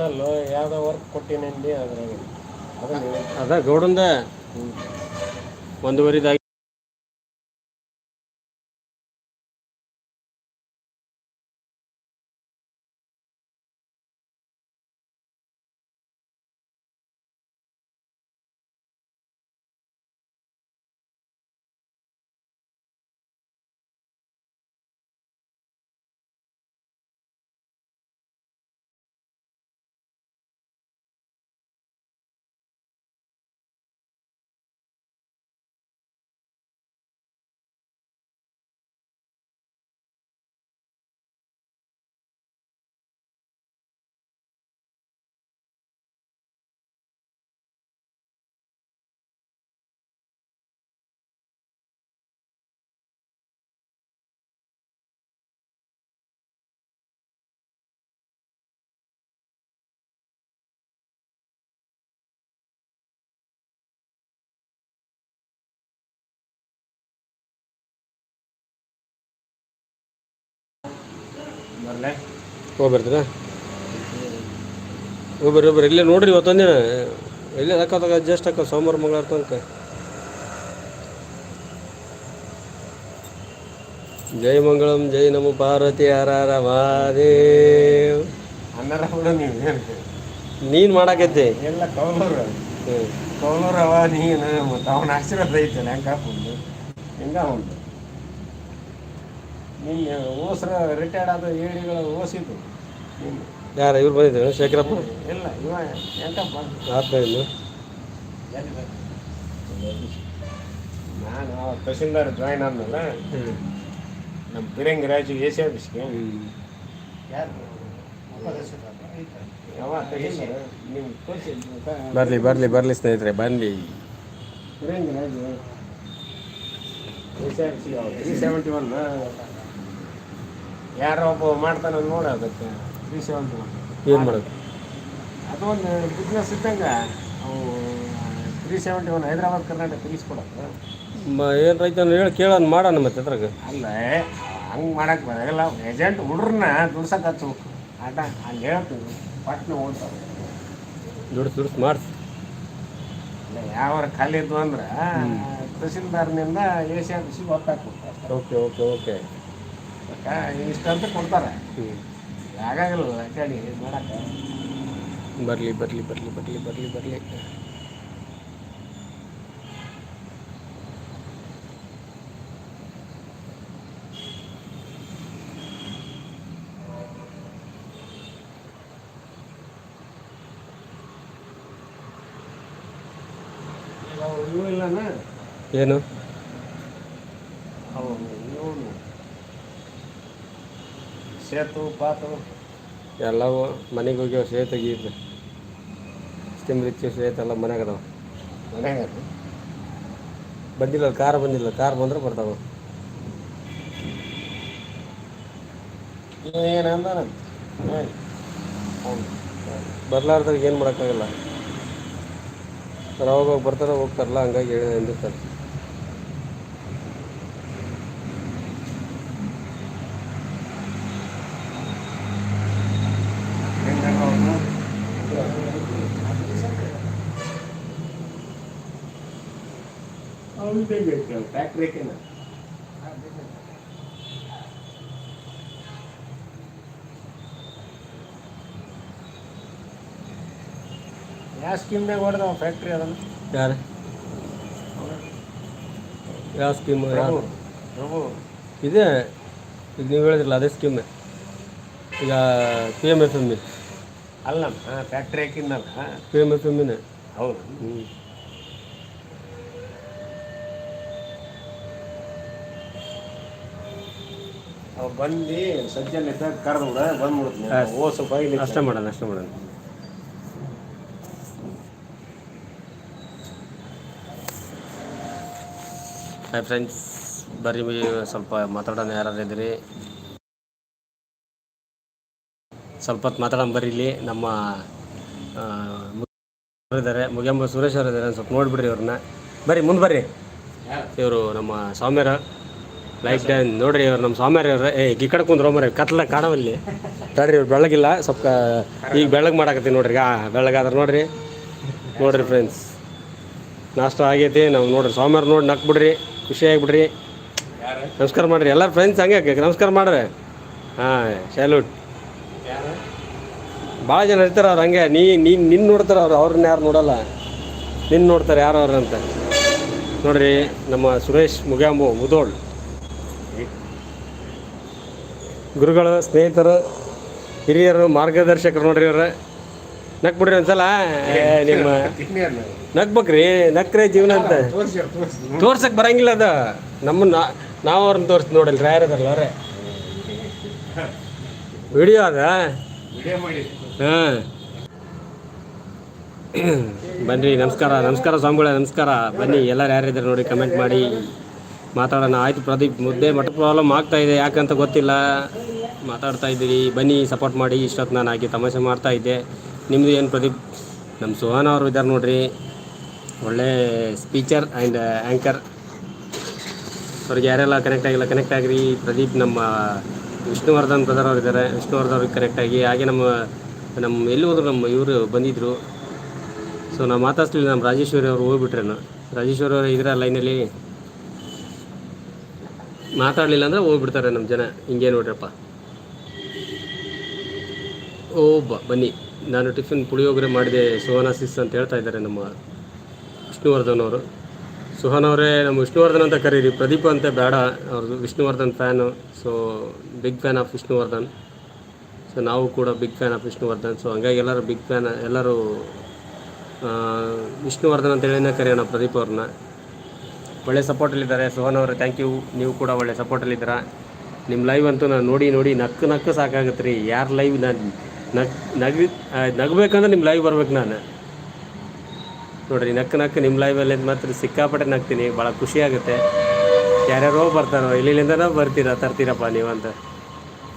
ಅದಲ್ಲ ಯಾವುದೋ ವರ್ಕ್ ಕೊಟ್ಟಿನಿ ಅದ್ರಾಗ. ಅದ ಗೌಡಂದ ಒಂದೂವರೆದಾಗಿ ಹೋಗಿ ಬರ್ತೀರಾ? ಒಬ್ಬರು ಬರ್ರಿ ಇಲ್ಲೇ ನೋಡ್ರಿ ಇವತ್ತೊಂದಿನ. ಇಲ್ಲೇ ಹಾಕೋದಾಗ ಅಡ್ಜಸ್ಟ್ ಹಾಕೋ ಸೋಮವಾರ ಮಂಗಳವಾರ ತನಕ. ಜೈ ಮಂಗಳಂ ಜೈ ನಮ ಪಾರ್ವತಿ ಹರ ಮಹಾದೇವ್. ನೀನು ಮಾಡಾಕೈತಿ ಎಲ್ಲ ಕೌಲೂರು. ಕೌಲೂರು ಅವ ನೀನು ಮತ್ತು ಅವನ ಆಶೀರ್ವಾದ ಐತೆ ಹೆಂಗೆ ಹಾಕೊಂಡು ಹೆಂಗ ನಿನ್ನೆ ಓಸ್ರ ರಿಟೈರ್ಡ್ ಆದ ಏಳಿಗಳ ಓಸಿದ್ದು. ನಿನ್ನೆ ಯಾರು ಇವ್ರು ಬಂದಿದ್ದಾರೆ? ಶೇಖರಪ್ಪ? ಇಲ್ಲ ಇವ ಎಂಕಪ್ಪ. ಆತ್ಮ ನಾನು ಅವ ತಹಸೀಲ್ದಾರ್ ಜಾಯ್ನ್ ಆದ್ಮೇಲೆ ನಮ್ಮ ಬಿರಂಗ್ ರಾಜು ಎ ಸಿ ಆಫೀಸ್ಗೆ. ಬರಲಿ ಬರಲಿ ಬರಲಿ ಸ್ನೇಹಿತರೆ ಬನ್ನಿ ಬಿರಂಗ್ ರಾಜು. ಎ ಸಿ ಆಫೀಸ್ಗೆ. ತ್ರೀ ಸೆವೆಂಟಿ ಒನ್ ಯಾರೋ ಒಬ್ಬ ಮಾಡ್ತಾನೆ ನೋಡ ಅದಕ್ಕೆ. ತ್ರೀ ಸೆವೆಂಟಿ ಏನು ಮಾಡೋದು? ಅದು ಒಂದು ಬಿಸ್ನೆಸ್ ಇದ್ದಂಗೆ ಅವು three seventy one Hyderabad Karnataka ತಿಳಿಸ್ಕೊಡೋದು ಏನು ರೈತ ಹೇಳಿ ಕೇಳೋಣ ಮಾಡೋಣ ಮತ್ತೆ ಅದ್ರಾಗ. ಅಲ್ಲ ಹಂಗೆ ಮಾಡಕ್ಕೆ ಬರೋಲ್ಲ. ಏಜೆಂಟ್ ಹುಡ್ರನ್ನ ದುಡ್ಸಕ್ಕೆ ಹಚ್ಬೇಕು ಆಟ ಅಲ್ಲಿ ಹೇಳ್ತೀವಿ ಪಟ್ನ ಓಡ್ತಾರೆ ದುಡ್ಸು ದುಡ್ಸು ಮಾಡಿಸಿ. ಇಲ್ಲ ಯಾವ ಖಾಲಿ ಇದ್ವು ಅಂದ್ರೆ ತಹಸೀಲ್ದಾರ್ನಿಂದ ಏಷ್ಯಾ ಕೃಷಿ ಆಫೀಸಿಗೆ ಒತ್ತಾಕ್ಬಿಡ್ತಾರೆ ಓಕೆ ಓಕೆ ಓಕೆ. ಇಷ್ಟಂತ ಕೊಡ್ತಾರೆ. ಆಗಾಗಲ್ಲ ಕಡಿ ಮಾಡಕ್ಕೆ. ಬರಲಿ ಬರಲಿ ಬರಲಿ ಬರಲಿ ಬರಲಿ ಬರಲಿ. ಏನು ಅವು ಇವನು ಸೇತು ಪಾತು. ಎಲ್ಲವೂ ಮನೆಗೆ ಹೋಗ್ಯಾವ ಸೇತು ತೆಗೀತು ಸ್ಟಿಮ್ ರಿಚ್ ಸೇತು ಎಲ್ಲ ಮನೆಗೆ ಅದಾವ. ಮನೆಗೆ ಬಂದಿಲ್ಲ ಕಾರ್ ಬಂದಿಲ್ಲ. ಕಾರ್ ಬಂದ್ರೆ ಬರ್ತಾವ. ಏನಂದ ಬರ್ಲಾರ್ದಾಗ ಏನು ಮಾಡೋಕ್ಕಾಗಲ್ಲ. ಅವ್ರು ಅವಾಗ ಬರ್ತಾರ ಹೋಗ್ತಾರಲ್ಲ ಹಂಗಾಗಿ ಹೇಳಿ ಅಂದಿರ್ತಾರೆ ಫ್ಯಾಕ್ಟ್ರಿಕಿನ ಯಾವ ಸ್ಕೀಮ್ನಾಗ ಹೊಡೆದವ ಫ್ಯಾಕ್ಟ್ರಿ ಅದನ್ನು ಯಾರು ಯಾವ ಸ್ಕೀಮ್ ಪ್ರಭು ಯಾವ ಪ್ರಭು ಇದೆ ಈಗ ನೀವು ಹೇಳಿದ್ರಲ್ಲ ಅದೇ ಸ್ಕೀಮ್ ಈಗ P M F M E ಅಲ್ಲ ಫ್ಯಾಕ್ಟ್ರಿ ಹಾಕಿದ್ನಲ್ಲ ಪಿ ಎಮ್ ಎಫ್ ಎಮ್ಮಿನ ಹೌದು ಹ್ಞೂ ಬಂದು ಸಜ್ಜನ ಇದ್ದಾಗ ಕರೆದು ಬಂದ್ಬಿಡ್ತೀನಿ. ಓಸು ಬೈಲಿ ಅಷ್ಟೇ ಮಾಡೋಣ ಅಷ್ಟೇ ಮಾಡೋಣ. ಹಾಯ್ ಫ್ರೆಂಡ್ಸ್ ಬರ್ರಿ ಬಿ- ಸ್ವಲ್ಪ ಮಾತಾಡೋಣ ಯಾರು ಇದ್ರಿ ಸ್ವಲ್ಪ ಹೊತ್ತು ಮಾತಾಡೋಣ ಬರ್ರಿ ಇಲ್ಲಿ. ನಮ್ಮ ಇದ್ದಾರೆ. ಮುಗಿಯಂಬ ಸುರೇಶ್ ಅವರು ಇದ್ದಾರೆ ಸ್ವಲ್ಪ ನೋಡಿಬಿಡ್ರಿ ಇವ್ರನ್ನ. ಬರ್ರಿ ಮುಂದೆ ಬರ್ರಿ. ಇವರು ನಮ್ಮ ಸ್ವಾಮ್ಯರ ಲೈಫ್ ಡ್ಯಾನ್ ನೋಡ್ರಿ ಇವ್ರು ನಮ್ಮ ಸ್ವಾಮಿಯವ್ರ ಏ, ಈ ಕಡೆ ಕುಂದ್ರು ಮರ ಕತ್ಲ ಕಾಣವಲ್ಲಿ ತಡ್ರಿ, ಇವ್ರು ಬೆಳಗಿಲ್ಲ, ಸ್ವಲ್ಪ ಈಗ ಬೆಳಗ್ಗೆ ಮಾಡಾಕತ್ತೀನಿ ನೋಡ್ರಿ ಆ, ಬೆಳಗಾದ್ರೆ ನೋಡ್ರಿ. ನೋಡ್ರಿ ಫ್ರೆಂಡ್ಸ್ ನಾಷ್ಟ ಆಗೈತಿ, ನಾವು ನೋಡ್ರಿ, ಸ್ವಾಮಿಯವ್ರು ನೋಡಿ ನಕ್ ಬಿಡ್ರಿ ಖುಷಿ ಆಗಿಬಿಡ್ರಿ. ನಮಸ್ಕಾರ ಮಾಡ್ರಿ ಎಲ್ಲ ಫ್ರೆಂಡ್ಸ್ ಹಂಗೆ ನಮಸ್ಕಾರ ಮಾಡ್ರಿ. ಹಾಂ ಸ್ಯಾಲ್ಯೂಟ್ ಭಾಳ ಜನ ಇರ್ತಾರೆ ಅವ್ರು ಹಂಗೆ, ನೀ ನೀನು ನಿನ್ನ ನೋಡ್ತಾರೆ ಅವ್ರು, ಅವ್ರನ್ನ ಯಾರು ನೋಡಲ್ಲ. ನಿನ್ನ ನೋಡ್ತಾರೆ ಯಾರು ಅವ್ರು ಅಂತ. ನೋಡ್ರಿ, ನಮ್ಮ ಸುರೇಶ್ ಮುಗ್ಯಾಂಬು ಮುದೋಳ್. ಗುರುಗಳು ಸ್ನೇಹಿತರು, ಹಿರಿಯರು, ಮಾರ್ಗದರ್ಶಕರು ನೋಡ್ರಿ ಇವ್ರು. ನಕ್ ಬಿಡ್ರಿ ಒಂದ್ಸಲ ನಿಮ್ಮ ನಗ್ಬೇಕ್ರಿ ನಕ್ರೆ ಜೀವನ ಅಂತ. ತೋರಿಸಿ ತೋರಿಸಿ ತೋರ್ಸಕ್ ಬರಂಗಿಲ್ಲ ಅದ. ನಮ್ಮ ನಾವು ಅವ್ರನ್ನ ತೋರ್ಸ್ ನೋಡಲ್ರಿ ಯಾರದಲ್ಲ ಅವ್ರೆ. ವಿಡಿಯೋ ಅದ? ಹಾಂ. ಬನ್ನಿ, ನಮಸ್ಕಾರ ನಮಸ್ಕಾರ ಸ್ವಾಮಿಗಳೇ, ನಮಸ್ಕಾರ. ಬನ್ನಿ, ಎಲ್ಲರೂ ಯಾರಿದ್ದಾರೆ ನೋಡಿ ಕಮೆಂಟ್ ಮಾಡಿ. ಮಾತಾಡೋಣ. ಆಯ್ತು ಪ್ರದೀಪ್, ಮುದ್ದೆ ಮಠ ಪ್ರಾಬ್ಲಮ್ ಆಗ್ತಾ ಇದೆ. ಯಾಕಂತ ಗೊತ್ತಿಲ್ಲ. ಮಾತಾಡ್ತಾ ಇದ್ದೀರಿ. ಬನ್ನಿ ಸಪೋರ್ಟ್ ಮಾಡಿ. ಇಷ್ಟೊತ್ತು ನಾನು ಹಾಕಿ ತಮಾಷೆ ಮಾಡ್ತಾ ಇದ್ದೆ. ನಿಮ್ಮದು ಏನು ಪ್ರದೀಪ್? ನಮ್ಮ ಸುಹಾನ ಅವರು ಇದ್ದಾರೆ ನೋಡ್ರಿ. ಒಳ್ಳೆ ಸ್ಪೀಚರ್ ಆ್ಯಂಡ್ ಆ್ಯಂಕರ್ ಅವ್ರಿಗೆ ಯಾರೆಲ್ಲ ಕನೆಕ್ಟ್ ಆಗಿಲ್ಲ ಕನೆಕ್ಟ್ ಆಗಿರಿ. ಪ್ರದೀಪ್, ನಮ್ಮ ವಿಷ್ಣುವರ್ಧನ್ ಬ್ರದರ್ ಅವ್ರು ಇದ್ದಾರೆ ವಿಷ್ಣುವರ್ಧನ್ ಅವ್ರಿಗೆ ಕನೆಕ್ಟ್ ಆಗಿ. ಹಾಗೆ ನಮ್ಮ ನಮ್ಮ ಎಲ್ಲಿ ಹೋದ್ರು ನಮ್ಮ ಇವರು ಬಂದಿದ್ದರು ಸೊ ನಾವು ಮಾತಾಡ್ತೀವಿ ನಮ್ಮ ರಾಜೇಶ್ವರಿ ಅವರು ಹೋಗ್ಬಿಟ್ರೇನು. ರಾಜೇಶ್ವರಿ ಅವರು ಇದ್ರೆ ಲೈನಲ್ಲಿ ಮಾತಾಡಲಿಲ್ಲ ಅಂದರೆ ಹೋಗ್ಬಿಡ್ತಾರೆ ನಮ್ಮ ಜನ. ಹಿಂಗೆ ನೋಡ್ರಪ್ಪ. ಓ ಬನ್ನಿ. ನಾನು ಟಿಫಿನ್ ಪುಳಿಯೋಗರೆ ಮಾಡಿದೆ, ಸುಹಾನ ಸಿಸ್ ಅಂತ ಹೇಳ್ತಾ ಇದ್ದಾರೆ ನಮ್ಮ ವಿಷ್ಣುವರ್ಧನ್ ಅವರು. ಸುಹಾನ್ ಅವರೇ, ನಮ್ಮ ವಿಷ್ಣುವರ್ಧನ್ ಅಂತ ಕರೀರಿ. ಪ್ರದೀಪ್ ಅಂತ ಬೇಡ, ಅವ್ರದ್ದು Vishnuvardhan fan. So big fan of Vishnuvardhan. So ನಾವು ಕೂಡ big fan of Vishnuvardhan. So ಹಂಗಾಗಿ ಎಲ್ಲರೂ ಬಿಗ್ ಫ್ಯಾನ್ ಎಲ್ಲರೂ ವಿಷ್ಣುವರ್ಧನ್ ಅಂತ ಹೇಳಿನೇ ಕರೆಯೋಣ ಪ್ರದೀಪ್ ಅವ್ರನ್ನ. ಒಳ್ಳೆ ಸಪೋರ್ಟಲ್ಲಿದ್ದಾರೆ ಸೋಹನ್ ಅವರೇ ಥ್ಯಾಂಕ್ ಯು ನೀವು ಕೂಡ ಒಳ್ಳೆ ಸಪೋರ್ಟಲ್ಲಿದ್ದೀರಾ ನಿಮ್ಮ ಲೈವ್ ಅಂತೂ ನಾನು ನೋಡಿ ನೋಡಿ, ನಕ್ಕು ನಕ್ಕು ಸಾಕಾಗತ್ತೆ ರೀ. ಯಾರು ಲೈವ್ ನಾನು ನಗ್ ನಗ್ ನಗಬೇಕಂದ್ರೆ ನಿಮ್ಮ ಲೈವ್ ಬರ್ಬೇಕು ನಾನು. ನೋಡಿರಿ, ನಕ್ಕು ನಕ್ಕು ನಿಮ್ಮ ಲೈವಲ್ಲಿ ಮಾತ್ರ ಸಿಕ್ಕಾಪಟ್ಟೆ ನಗ್ತೀನಿ. ಭಾಳ ಖುಷಿ ಆಗುತ್ತೆ. ಯಾರ್ಯಾರೋ ಬರ್ತಾರೋ ಇಲ್ಲಿಂದನೋ ಬರ್ತೀರಾ, ತರ್ತೀರಪ್ಪ ನೀವು ಅಂತ.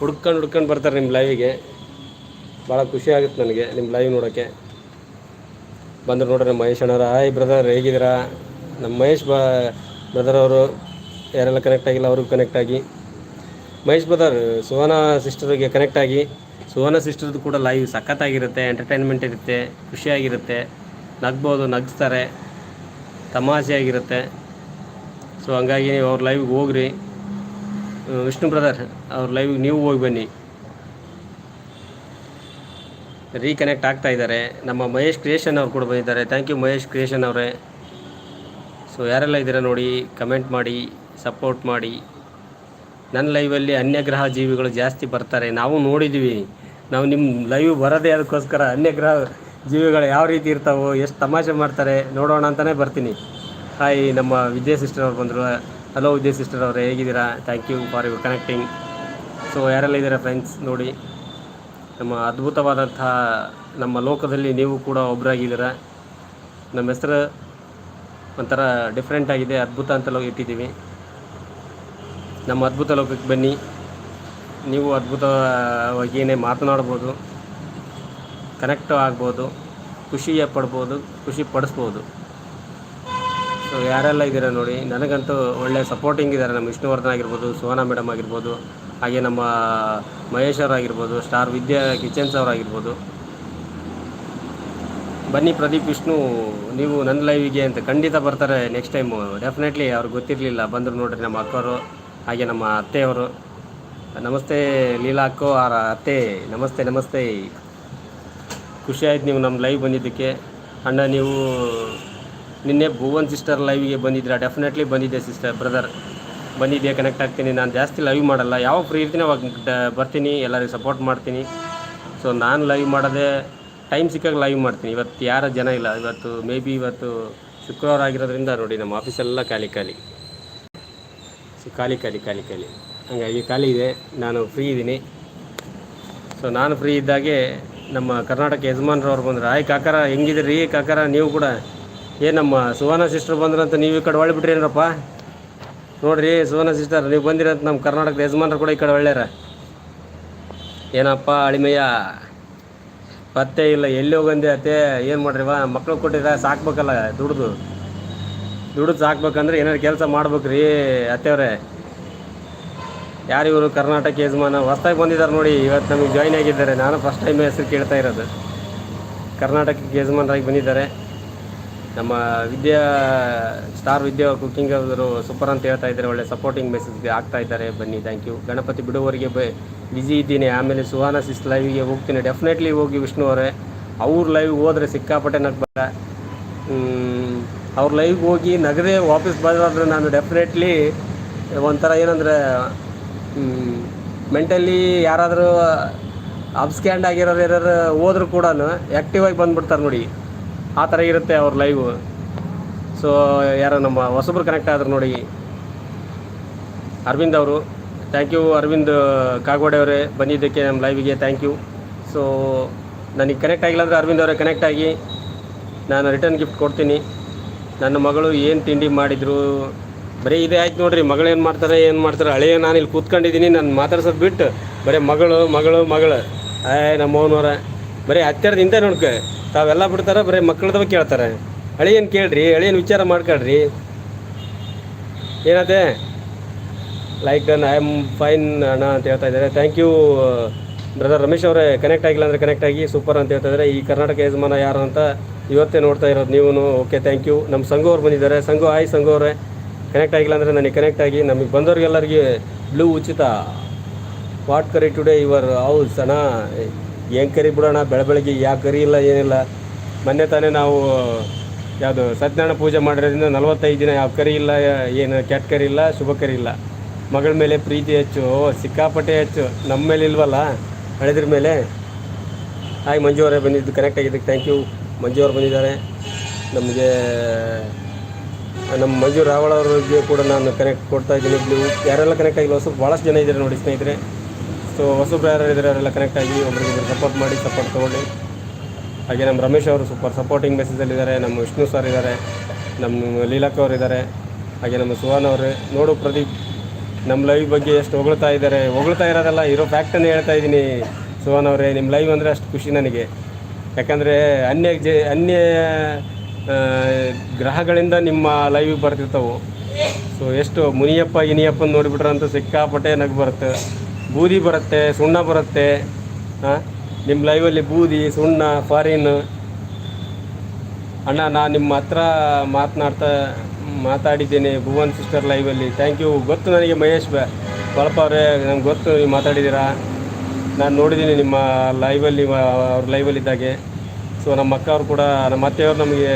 ಹುಡ್ಕೊಂಡು ಹುಡ್ಕೊಂಡು ಬರ್ತಾರೆ ನಿಮ್ಮ ಲೈವಿಗೆ ಭಾಳ ಖುಷಿ ಆಗುತ್ತೆ ನನಗೆ ನಿಮ್ಮ ಲೈವ್ ನೋಡೋಕ್ಕೆ ಬಂದರು ನೋಡ್ರಿ ಮಹೇಶ್ ಅಣ್ಣವ್ರ. ಹಾಯ್ ಬ್ರದರ್ ಹೇಗಿದ್ದೀರಾ? ನಮ್ಮ ಮಹೇಶ್ ಬ ಬ್ರದರ್ ಅವರು ಯಾರೆಲ್ಲ ಕನೆಕ್ಟ್ ಆಗಿಲ್ಲ ಅವ್ರಿಗೂ ಕನೆಕ್ಟ್ ಆಗಿ. ಮಹೇಶ್ ಬ್ರದರ್ ಸುವರ್ಣ ಸಿಸ್ಟರ್ಗೆ ಕನೆಕ್ಟ್ ಆಗಿ. ಸುವರ್ಣ ಸಿಸ್ಟರ್ದು ಕೂಡ ಲೈವ್ ಸಖತ್ತಾಗಿರುತ್ತೆ ಎಂಟರ್ಟೈನ್ಮೆಂಟ್ ಇರುತ್ತೆ, ಖುಷಿಯಾಗಿರುತ್ತೆ. ನಗ್ಬೋದು, ನಗಿಸ್ತಾರೆ. ತಮಾಷೆಯಾಗಿರುತ್ತೆ. ಸೊ ಹಂಗಾಗಿ ನೀವು ಅವ್ರ ಲೈವ್ಗೆ ಹೋಗ್ರಿ. ವಿಷ್ಣು ಬ್ರದರ್ ಅವ್ರ ಲೈವ್ಗೆ ನೀವು ಹೋಗಿ ಬನ್ನಿ. ರೀಕನೆಕ್ಟ್ ಆಗ್ತಾ ಇದ್ದಾರೆ. ನಮ್ಮ ಮಹೇಶ್ ಕ್ರಿಯೇಷನ್ ಅವ್ರು ಕೂಡ ಬಂದಿದ್ದಾರೆ. ಥ್ಯಾಂಕ್ ಯು ಮಹೇಶ್ ಕ್ರಿಯೇಷನ್ ಅವರೇ. ಸೊ ಯಾರೆಲ್ಲ ಇದ್ದೀರಾ ನೋಡಿ ಕಮೆಂಟ್ ಮಾಡಿ ಸಪೋರ್ಟ್ ಮಾಡಿ. ನನ್ನ ಲೈವಲ್ಲಿ ಅನ್ಯಗ್ರಹ ಜೀವಿಗಳು ಜಾಸ್ತಿ ಬರ್ತಾರೆ. ನಾವು ನೋಡಿದ್ದೀವಿ ನಾವು ನಿಮ್ಮ ಲೈವ್ ಬರೋದೇ ಅದಕ್ಕೋಸ್ಕರ ಅನ್ಯಗ್ರಹ ಜೀವಿಗಳು ಯಾವ ರೀತಿ ಇರ್ತಾವೋ, ಎಷ್ಟು ತಮಾಷೆ ಮಾಡ್ತಾರೆ, ನೋಡೋಣ ಅಂತಲೇ ಬರ್ತೀನಿ. ಹಾಯ್ ನಮ್ಮ ವಿದ್ಯಾ ಸಿಸ್ಟರ್ ಅವ್ರು ಬಂದರು. ಹಲೋ ವಿದ್ಯಾ ಸಿಸ್ಟರ್ ಅವರೇ, ಹೇಗಿದ್ದೀರಾ? Thank you for your connecting so ಯಾರೆಲ್ಲ ಇದ್ದೀರಾ ಫ್ರೆಂಡ್ಸ್ ನೋಡಿ. ನಮ್ಮ ಅದ್ಭುತವಾದಂತಹ ನಮ್ಮ ಲೋಕದಲ್ಲಿ ನೀವು ಕೂಡ ಒಬ್ಬರಾಗಿದ್ದೀರಾ ನಮ್ಮ ಹೆಸರು ಒಂಥರ ಡಿಫ್ರೆಂಟ್ ಆಗಿದೆ, ಅದ್ಭುತ ಅಂತ ಲೋ ಇಟ್ಟಿದ್ದೀವಿ. ನಮ್ಮ ಅದ್ಭುತ ಲೋಕಕ್ಕೆ ಬನ್ನಿ. ನೀವು ಅದ್ಭುತವಾಗಿಯೇ ಮಾತನಾಡ್ಬೋದು ಕನೆಕ್ಟ್ ಆಗ್ಬೋದು, ಖುಷಿಯ ಪಡ್ಬೋದು, ಖುಷಿ ಪಡಿಸ್ಬೋದು. ಸೊ ಯಾರೆಲ್ಲ ಇದ್ದೀರಾ ನೋಡಿ, ನನಗಂತೂ ಒಳ್ಳೆ ಸಪೋರ್ಟಿಂಗ್ ಇದ್ದಾರೆ. ನಮ್ಮ ವಿಷ್ಣುವರ್ಧನ್ ಆಗಿರ್ಬೋದು ಸೋನಾ ಮೇಡಮ್ ಆಗಿರ್ಬೋದು, ಹಾಗೆ ನಮ್ಮ ಮಹೇಶ್ ಅವರಾಗಿರ್ಬೋದು ಸ್ಟಾರ್ ವಿದ್ಯಾ ಕಿಚನ್ಸ್ ಅವರಾಗಿರ್ಬೋದು ಬನ್ನಿ ಪ್ರದೀಪ್ ವಿಷ್ಣು, ನೀವು ನನ್ನ ಲೈವಿಗೆ ಅಂತ ಖಂಡಿತ ಬರ್ತಾರೆ ನೆಕ್ಸ್ಟ್ ಟೈಮು ಡೆಫಿನೆಟ್ಲಿ ಅವ್ರಿಗೆ ಗೊತ್ತಿರಲಿಲ್ಲ, ಬಂದರು ನೋಡ್ರಿ ನಮ್ಮ ಅಕ್ಕವರು ಹಾಗೆ ನಮ್ಮ ಅತ್ತೆಯವರು. ನಮಸ್ತೆ ಲೀಲಾ ಅಕ್ಕೋ ಅವರ ಅತ್ತೆ, ನಮಸ್ತೆ ನಮಸ್ತೆ. ಖುಷಿ ಆಯ್ತು ನೀವು ನಮ್ಮ ಲೈವ್ ಬಂದಿದ್ದಕ್ಕೆ. ಅಣ್ಣ, ನೀವು ನಿನ್ನೆ ಭುವನ್ ಸಿಸ್ಟರ್ ಲೈವಿಗೆ ಬಂದಿದ್ದೀರಾ? ಡೆಫಿನೆಟ್ಲಿ ಬಂದಿದ್ದೆ ಸಿಸ್ಟರ್ ಬ್ರದರ್ ಬಂದಿದ್ದೆ ಕನೆಕ್ಟ್ ಆಗ್ತೀನಿ. ನಾನು ಜಾಸ್ತಿ ಲೈವ್ ಮಾಡಲ್ಲ. ಯಾವಾಗ ಫ್ರೀ ಇರ್ತೀನಿ, ಅವಾಗ ಬರ್ತೀನಿ, ಎಲ್ಲರಿಗೂ ಸಪೋರ್ಟ್ ಮಾಡ್ತೀನಿ. ಸೊ ನಾನು ಲೈವ್ ಮಾಡೋದೇ ಟೈಮ್ ಸಿಕ್ಕಾಗ ಲೈವ್ ಮಾಡ್ತೀನಿ. ಇವತ್ತು ಯಾರ ಜನ ಇಲ್ಲ. ಇವತ್ತು ಮೇ ಬಿ ಇವತ್ತು ಶುಕ್ರವಾರ ಆಗಿರೋದ್ರಿಂದ ನೋಡಿ ನಮ್ಮ ಆಫೀಸೆಲ್ಲ ಖಾಲಿ ಖಾಲಿ. ಸೊ ಖಾಲಿ ಖಾಲಿ ಖಾಲಿ ಖಾಲಿ. ಹಂಗಾಗಿ ಖಾಲಿ ಇದೆ. ನಾನು ಫ್ರೀ ಇದ್ದೀನಿ. ಸೊ ನಾನು ಫ್ರೀ ಇದ್ದಾಗೆ ನಮ್ಮ ಕರ್ನಾಟಕ ಯಜಮಾನ್ರವ್ರು ಬಂದರು. ಆಯ್ ಕಾಕರ ಹೆಂಗಿದ್ರಿ ಕಾಕಾರ, ನೀವು ಕೂಡ ಏ ನಮ್ಮ ಸುವರ್ಣ ಸಿಸ್ಟರ್ ಬಂದ್ರಂತ ನೀವು ಈ ಕಡೆ ಒಳ್ಳೆ ಏನಪ್ಪ ನೋಡ್ರಿ, ಸುವರ್ಣ ಸಿಸ್ಟರ್ ನೀವು ಬಂದಿರಂತ ನಮ್ಮ ಕರ್ನಾಟಕದ ಯಜಮಾನ್ರು ಕೂಡ ಈ ಕಡೆ ಒಳ್ಳೆಯರ ಏನಪ್ಪ ಅಳಿಮಯ್ಯ ಪತ್ತೆ ಇಲ್ಲ, ಎಲ್ಲಿ ಹೋಗಂದೆ ಅತ್ತೆ, ಏನು ಮಾಡ್ರಿ ವಾ, ಮಕ್ಳು ಕೊಟ್ಟಿರ ಸಾಕ್ಬೇಕಲ್ಲ, ದುಡ್ದು. ದುಡ್ದು ಸಾಕ್ಬೇಕಂದ್ರೆ ಏನಾರು ಕೆಲಸ ಮಾಡ್ಬೇಕ್ರಿ ಅತ್ತೆಯವ್ರೆ ಯಾರು ಇವರು ಕರ್ನಾಟಕ ಯಜಮಾನ? ಹೊಸ್ದಾಗಿ ಬಂದಿದ್ದಾರೆ ನೋಡಿ ಇವತ್ತು ನಮಗೆ ಜಾಯ್ನ್ ಆಗಿದ್ದಾರೆ. ನಾನು ಫಸ್ಟ್ ಟೈಮ್ ಹೆಸರು ಕೇಳ್ತಾ ಇರೋದು. ಕರ್ನಾಟಕಕ್ಕೆ ಯಜಮಾನರಾಗಿ ಬಂದಿದ್ದಾರೆ. ನಮ್ಮ ವಿದ್ಯಾ, ಸ್ಟಾರ್ ವಿದ್ಯಾ ಕುಕಿಂಗ್ ಅವರು ಸೂಪರ್ ಅಂತ ಹೇಳ್ತಾ ಇದ್ದಾರೆ. ಒಳ್ಳೆ ಸಪೋರ್ಟಿಂಗ್ ಮೆಸೇಜ್ ಆಗ್ತಾ ಇದ್ದಾರೆ. ಬನ್ನಿ ಥ್ಯಾಂಕ್ ಯು ಗಣಪತಿ ಬಿಡುವವರಿಗೆ ಬ ಇದ್ದೀನಿ. ಆಮೇಲೆ ಸುಹಾನ ಸಿಸ್ ಲೈವಿಗೆ ಹೋಗ್ತೀನಿ. ಡೆಫಿನೆಟ್ಲಿ ಹೋಗಿ ವಿಷ್ಣು ಅವರೇ. ಅವ್ರ ಲೈವ್ ಹೋದರೆ ಸಿಕ್ಕಾಪಟ್ಟೆ ನಗ್ಬೇಡ ಅವ್ರ ಲೈವ್ಗೆ ಹೋಗಿ ನಗದೇ ವಾಪಸ್ ಬರೋದ್ರೆ ನಾನು ಡೆಫಿನೆಟ್ಲಿ ಒಂಥರ ಏನಂದರೆ ಮೆಂಟಲಿ ಯಾರಾದರೂ ಅಬ್ಸ್ಕ್ಯಾಂಡ್ ಆಗಿರೋರು ಯಾರು ಹೋದ್ರೂ ಕೂಡ ಆ್ಯಕ್ಟಿವ್ ಆಗಿ ಬಂದ್ಬಿಡ್ತಾರೆ ನೋಡಿ. ಆ ಥರ ಇರುತ್ತೆ ಅವ್ರ ಲೈವ್ ಸೊ ಯಾರೋ ನಮ್ಮ ಹೊಸಬ್ರು ಕನೆಕ್ಟ್ ಆದ್ರು ನೋಡಿ. ಅರವಿಂದ್ ಅವರು. ಥ್ಯಾಂಕ್ ಯು ಅರವಿಂದ್ ಕಾಗೋಡೆ ಅವರೇ. ಬಂದಿದ್ದಕ್ಕೆ ನಮ್ಮ ಲೈವಿಗೆ ಥ್ಯಾಂಕ್ ಯು ಸೊ ನನಗೆ ಕನೆಕ್ಟ್ ಆಗಿಲ್ಲ ಅಂದರೆ ಅರವಿಂದ್ ಅವರೇ ಕನೆಕ್ಟ್ ಆಗಿ. ನಾನು ರಿಟರ್ನ್ ಗಿಫ್ಟ್ ಕೊಡ್ತೀನಿ. ನನ್ನ ಮಗಳು ಏನು ತಿಂಡಿ ಮಾಡಿದರು? ಬರೀ ಇದೇ ಆಯ್ತು ನೋಡಿರಿ. ಮಗಳು ಏನು ಮಾಡ್ತಾರೆ ಏನು ಮಾಡ್ತಾರೆ? ಹಳೆಯ ನಾನು ಇಲ್ಲಿ ಕೂತ್ಕೊಂಡಿದ್ದೀನಿ. ನಾನು ಮಾತಾಡ್ಸೋದು ಬಿಟ್ಟು ಬರೀ ಮಗಳು ಮಗಳು ಮಗಳು. ಏ ನಮ್ಮ ಅವನವರ ಬರೀ ಹತ್ತಿರದಿಂದ ನೋಡ್ಕ, ತಾವೆಲ್ಲ ಬಿಡ್ತಾರೆ, ಬರೀ ಮಕ್ಕಳದವ ಕೇಳ್ತಾರೆ. ಹಳೆಯನ್ ಕೇಳ್ರಿ ಹಳೆಯನ್ ವಿಚಾರ ಮಾಡ್ಕೊಳ್ರಿ. ಏನತ್ತೆ? ಲೈಕ್ ಐ ಆಮ್ ಫೈನ್ ಅಣ್ಣ, ಅಂತ ಹೇಳ್ತಾ ಇದ್ದಾರೆ. ಥ್ಯಾಂಕ್ ಯು ಬ್ರದರ್ ರಮೇಶ್ ಅವರೇ. ಕನೆಕ್ಟ್ ಆಗಿಲ್ಲ ಅಂದರೆ ಕನೆಕ್ಟ್ ಆಗಿ ಸೂಪರ್ ಅಂತ ಹೇಳ್ತಾ ಇದ್ದಾರೆ. ಈ ಕರ್ನಾಟಕ ಯಜಮಾನ ಯಾರು ಅಂತ ಇವತ್ತೇ ನೋಡ್ತಾ ಇರೋದು ನೀವು ಓಕೆ ಥ್ಯಾಂಕ್ ಯು ನಮ್ಮ ಸಂಘ ಅವ್ರು ಬಂದಿದ್ದಾರೆ. ಸಂಘು ಆಯ್ ಸಂಘ ಅವರೇ. ಕನೆಕ್ಟ್ ಆಗಿಲ್ಲ ಅಂದರೆ ನನಗೆ ಕನೆಕ್ಟ್ ಆಗಿ. ನಮಗೆ ಬಂದವ್ರಿಗೆಲ್ಲರಿಗೆ ಬ್ಲೂ ಉಚಿತ. What curry today your house ಅಣ್ಣ? ಏನು ಕರಿ ಬಿಡೋಣ? ಬೆಳ ಬೆಳಗ್ಗೆ ಯಾಕೆ ಕರಿ ಇಲ್ಲ, ಏನಿಲ್ಲ. ಮೊನ್ನೆ ತಾನೇ ನಾವು, ಯಾವುದು, ಸತ್ಯನಾರಾಯಣ ಪೂಜೆ ಮಾಡಿರೋದ್ರಿಂದ ನಲವತ್ತೈದು ದಿನ ಯಾವ ಕರಿ ಇಲ್ಲ, ಏನು ಕೆಟ್ಟ ಕರಿ ಇಲ್ಲ, ಶುಭ ಕರಿ ಇಲ್ಲ. ಮಗಳ ಮೇಲೆ ಪ್ರೀತಿ ಹೆಚ್ಚು ಸಿಕ್ಕಾಪಟ್ಟೆ ಹೆಚ್ಚು. ನಮ್ಮ ಮೇಲೆ ಇಲ್ವಲ್ಲ? ಹಳೆದ್ರ ಮೇಲೆ? ಹಾಯ್, ಮಂಜು ಅವರೇ ಬಂದಿದ್ದು ಕನೆಕ್ಟ್ ಆಗಿದ್ದಕ್ಕೆ ಥ್ಯಾಂಕ್ ಯು ಮಂಜು ಅವರು ಬಂದಿದ್ದಾರೆ. ನಮಗೆ, ನಮ್ಮ ಮಂಜು ರಾವಳ ಅವರಿಗೆ ಕೂಡ ನಾನು ಕನೆಕ್ಟ್ ಕೊಡ್ತಾ ಇದ್ದೀನಿ. ಯಾರೆಲ್ಲ ಕನೆಕ್ಟ್ ಆಗಿಲ್ಲ ಹೊಸ ಭಾಳಷ್ಟು ಜನ ಇದ್ದಾರೆ ನೋಡಿ ಸ್ನೇಹಿತರೆ. ಸೊ ಹೊಸಬ್ರು ಯಾರು ಇದ್ದಾರೆ ಅವರೆಲ್ಲ ಕನೆಕ್ಟ್ ಆಗಿ ಒಬ್ಬರಿಗೆ ಸಪೋರ್ಟ್ ಮಾಡಿ ಸಪೋರ್ಟ್ ತೊಗೊಳ್ಳಿ ಹಾಗೆ ನಮ್ಮ ರಮೇಶ್ ಅವರು ಸೂಪರ್ ಸಪೋರ್ಟಿಂಗ್ ಮೆಸೇಜಲ್ಲಿದ್ದಾರೆ ನಮ್ಮ ವಿಷ್ಣು ಸರ್ ಇದ್ದಾರೆ ನಮ್ಮ ಲೀಲಾಕ್ ಅವರು ಇದ್ದಾರೆ ಹಾಗೆ ನಮ್ಮ ಸುಹಾನ್ ಅವರು. ನೋಡು ಪ್ರದೀಪ್ ನಮ್ಮ ಲೈವ್ ಬಗ್ಗೆ ಎಷ್ಟು ಹೊಗಳ್ತಾ ಇದ್ದಾರೆ ಹೊಗಳ್ತಾ ಇರೋದಲ್ಲ ಇರೋ ಫ್ಯಾಕ್ಟನ್ನು ಹೇಳ್ತಾ ಇದ್ದೀನಿ ಸುಹಾನ್ ಅವರೇ. ನಿಮ್ಮ ಲೈವ್ ಅಂದರೆ ಅಷ್ಟು ಖುಷಿ ನನಗೆ. ಯಾಕಂದರೆ ಅನ್ಯ ಜೆ, ಅನ್ಯ ಗ್ರಹಗಳಿಂದ ನಿಮ್ಮ ಲೈವ್ ಬರ್ತಿರ್ತವೆ. ಸೊ ಎಷ್ಟು ಮುನಿಯಪ್ಪ ಇನಿಯಪ್ಪನ ನೋಡಿಬಿಟ್ರಂತೂ ಸಿಕ್ಕಾಪಟ್ಟೆ ನಗು ಬರುತ್ತೆ. ಬೂದಿ ಬರುತ್ತೆ, ಸುಣ್ಣ ಬರುತ್ತೆ ಹಾಂ ನಿಮ್ಮ ಲೈವಲ್ಲಿ ಬೂದಿ, ಸುಣ್ಣ ಫಾರಿನ್ ಅಣ್ಣ ನಾನು ನಿಮ್ಮ ಹತ್ರ ಮಾತನಾಡ್ತಾ, ಮಾತಾಡಿದ್ದೇನೆ ಭುವನ್ ಸಿಸ್ಟರ್ ಲೈವಲ್ಲಿ ಥ್ಯಾಂಕ್ ಯು ಗೊತ್ತು ನನಗೆ ಮಹೇಶ್ ಬ, ಬಳಪ ಅವರೇ, ನಂಗೆ ಗೊತ್ತು ನೀವು ಮಾತಾಡಿದ್ದೀರಾ? ನಾನು ನೋಡಿದ್ದೀನಿ ನಿಮ್ಮ ಲೈವಲ್ಲಿ ಅವ್ರ ಲೈವಲ್ಲಿದ್ದಾಗೆ ಸೊ ನಮ್ಮ ಅಕ್ಕ ಅವ್ರು ಕೂಡ, ನಮ್ಮ ಅತ್ತೆಯವರು ನಮಗೆ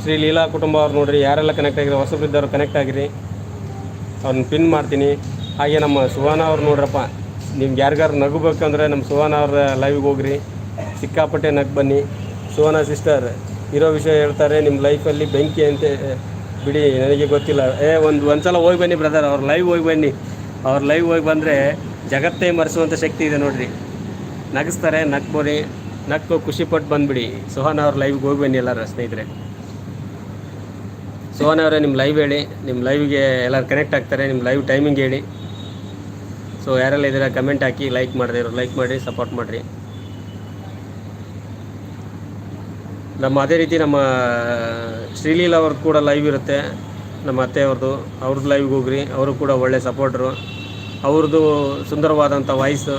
ಶ್ರೀ ಲೀಲಾ ಕುಟುಂಬ ಅವ್ರು ನೋಡ್ರಿ, ಯಾರೆಲ್ಲ ಕನೆಕ್ಟ್ ಆಗಿರೋ ಹೊಸಬ್ರಿದ್ದವ್ರು ಕನೆಕ್ಟ್ ಆಗಿರಿ. ಅವ್ರನ್ನ ಪಿನ್ ಮಾಡ್ತೀನಿ. ಹಾಗೆ ನಮ್ಮ ಸುಹಾನ ಅವ್ರು ನೋಡ್ರಪ್ಪ, ನಿಮ್ಗೆ ಯಾರಿಗಾರು ನಗು ಬೇಕಂದ್ರೆ ನಮ್ಮ ಸುಹಾನ ಅವ್ರ ಲೈವ್ಗೆ ಹೋಗ್ರಿ. ಸಿಕ್ಕಾಪಟ್ಟೆ ನಗು ಬನ್ನಿ. ಸುಹಾನ ಸಿಸ್ಟರ್ ಇರೋ ವಿಷಯ ಹೇಳ್ತಾರೆ ನಿಮ್ಮ ಲೈಫಲ್ಲಿ ಬೆಂಕಿ ಅಂತ, ಬಿಡಿ, ನನಗೆ ಗೊತ್ತಿಲ್ಲ. ಏ, ಒಂದು ಒಂದ್ಸಲ ಹೋಗಿ ಬನ್ನಿ ಬ್ರದರ್ ಅವ್ರ ಲೈವ್ ಹೋಗಿ ಬನ್ನಿ. ಅವ್ರ ಲೈವ್ ಹೋಗಿ ಬಂದರೆ ಜಗತ್ತೇ ಮರೆಸುವಂಥ ಶಕ್ತಿ ಇದೆ ನೋಡಿರಿ. ನಗಿಸ್ತಾರೆ ನಗ್ಬೋರಿ ನಕ್ಕು ಖುಷಿಪಟ್ಟು ಬಂದುಬಿಡಿ. ಸುಹಾನ ಅವ್ರ ಲೈವ್ಗೆ ಹೋಗಿ ಬನ್ನಿ ಎಲ್ಲರೂ ಸ್ನೇಹಿತರೆ. ಸುಹಾನ ಅವರೇ ನಿಮ್ಮ ಲೈವ್ ಹೇಳಿ ನಿಮ್ಮ ಲೈವ್ಗೆ ಎಲ್ಲರೂ ಕನೆಕ್ಟ್ ಆಗ್ತಾರೆ ನಿಮ್ಮ ಲೈವ್ ಟೈಮಿಂಗ್ ಹೇಳಿ. ಸೊ ಯಾರೆಲ್ಲ ಇದ್ದೀರಾ ಕಮೆಂಟ್ ಹಾಕಿ ಲೈಕ್ ಮಾಡಿದೆ ಲೈಕ್ ಮಾಡಿ ಸಪೋರ್ಟ್ ಮಾಡಿರಿ. ನಮ್ಮ ಅದೇ ರೀತಿ ನಮ್ಮ ಶ್ರೀಲೀಲ ಅವ್ರದ್ದು ಕೂಡ ಲೈವ್ ಇರುತ್ತೆ. ನಮ್ಮ ಅತ್ತೆಯವ್ರದ್ದು, ಅವ್ರದ್ದು ಲೈವ್ಗೆ ಹೋಗ್ರಿ. ಅವರು ಕೂಡ ಒಳ್ಳೆ ಸಪೋರ್ಟ್ರು ಅವ್ರದ್ದು ಸುಂದರವಾದಂಥ ವಾಯ್ಸ್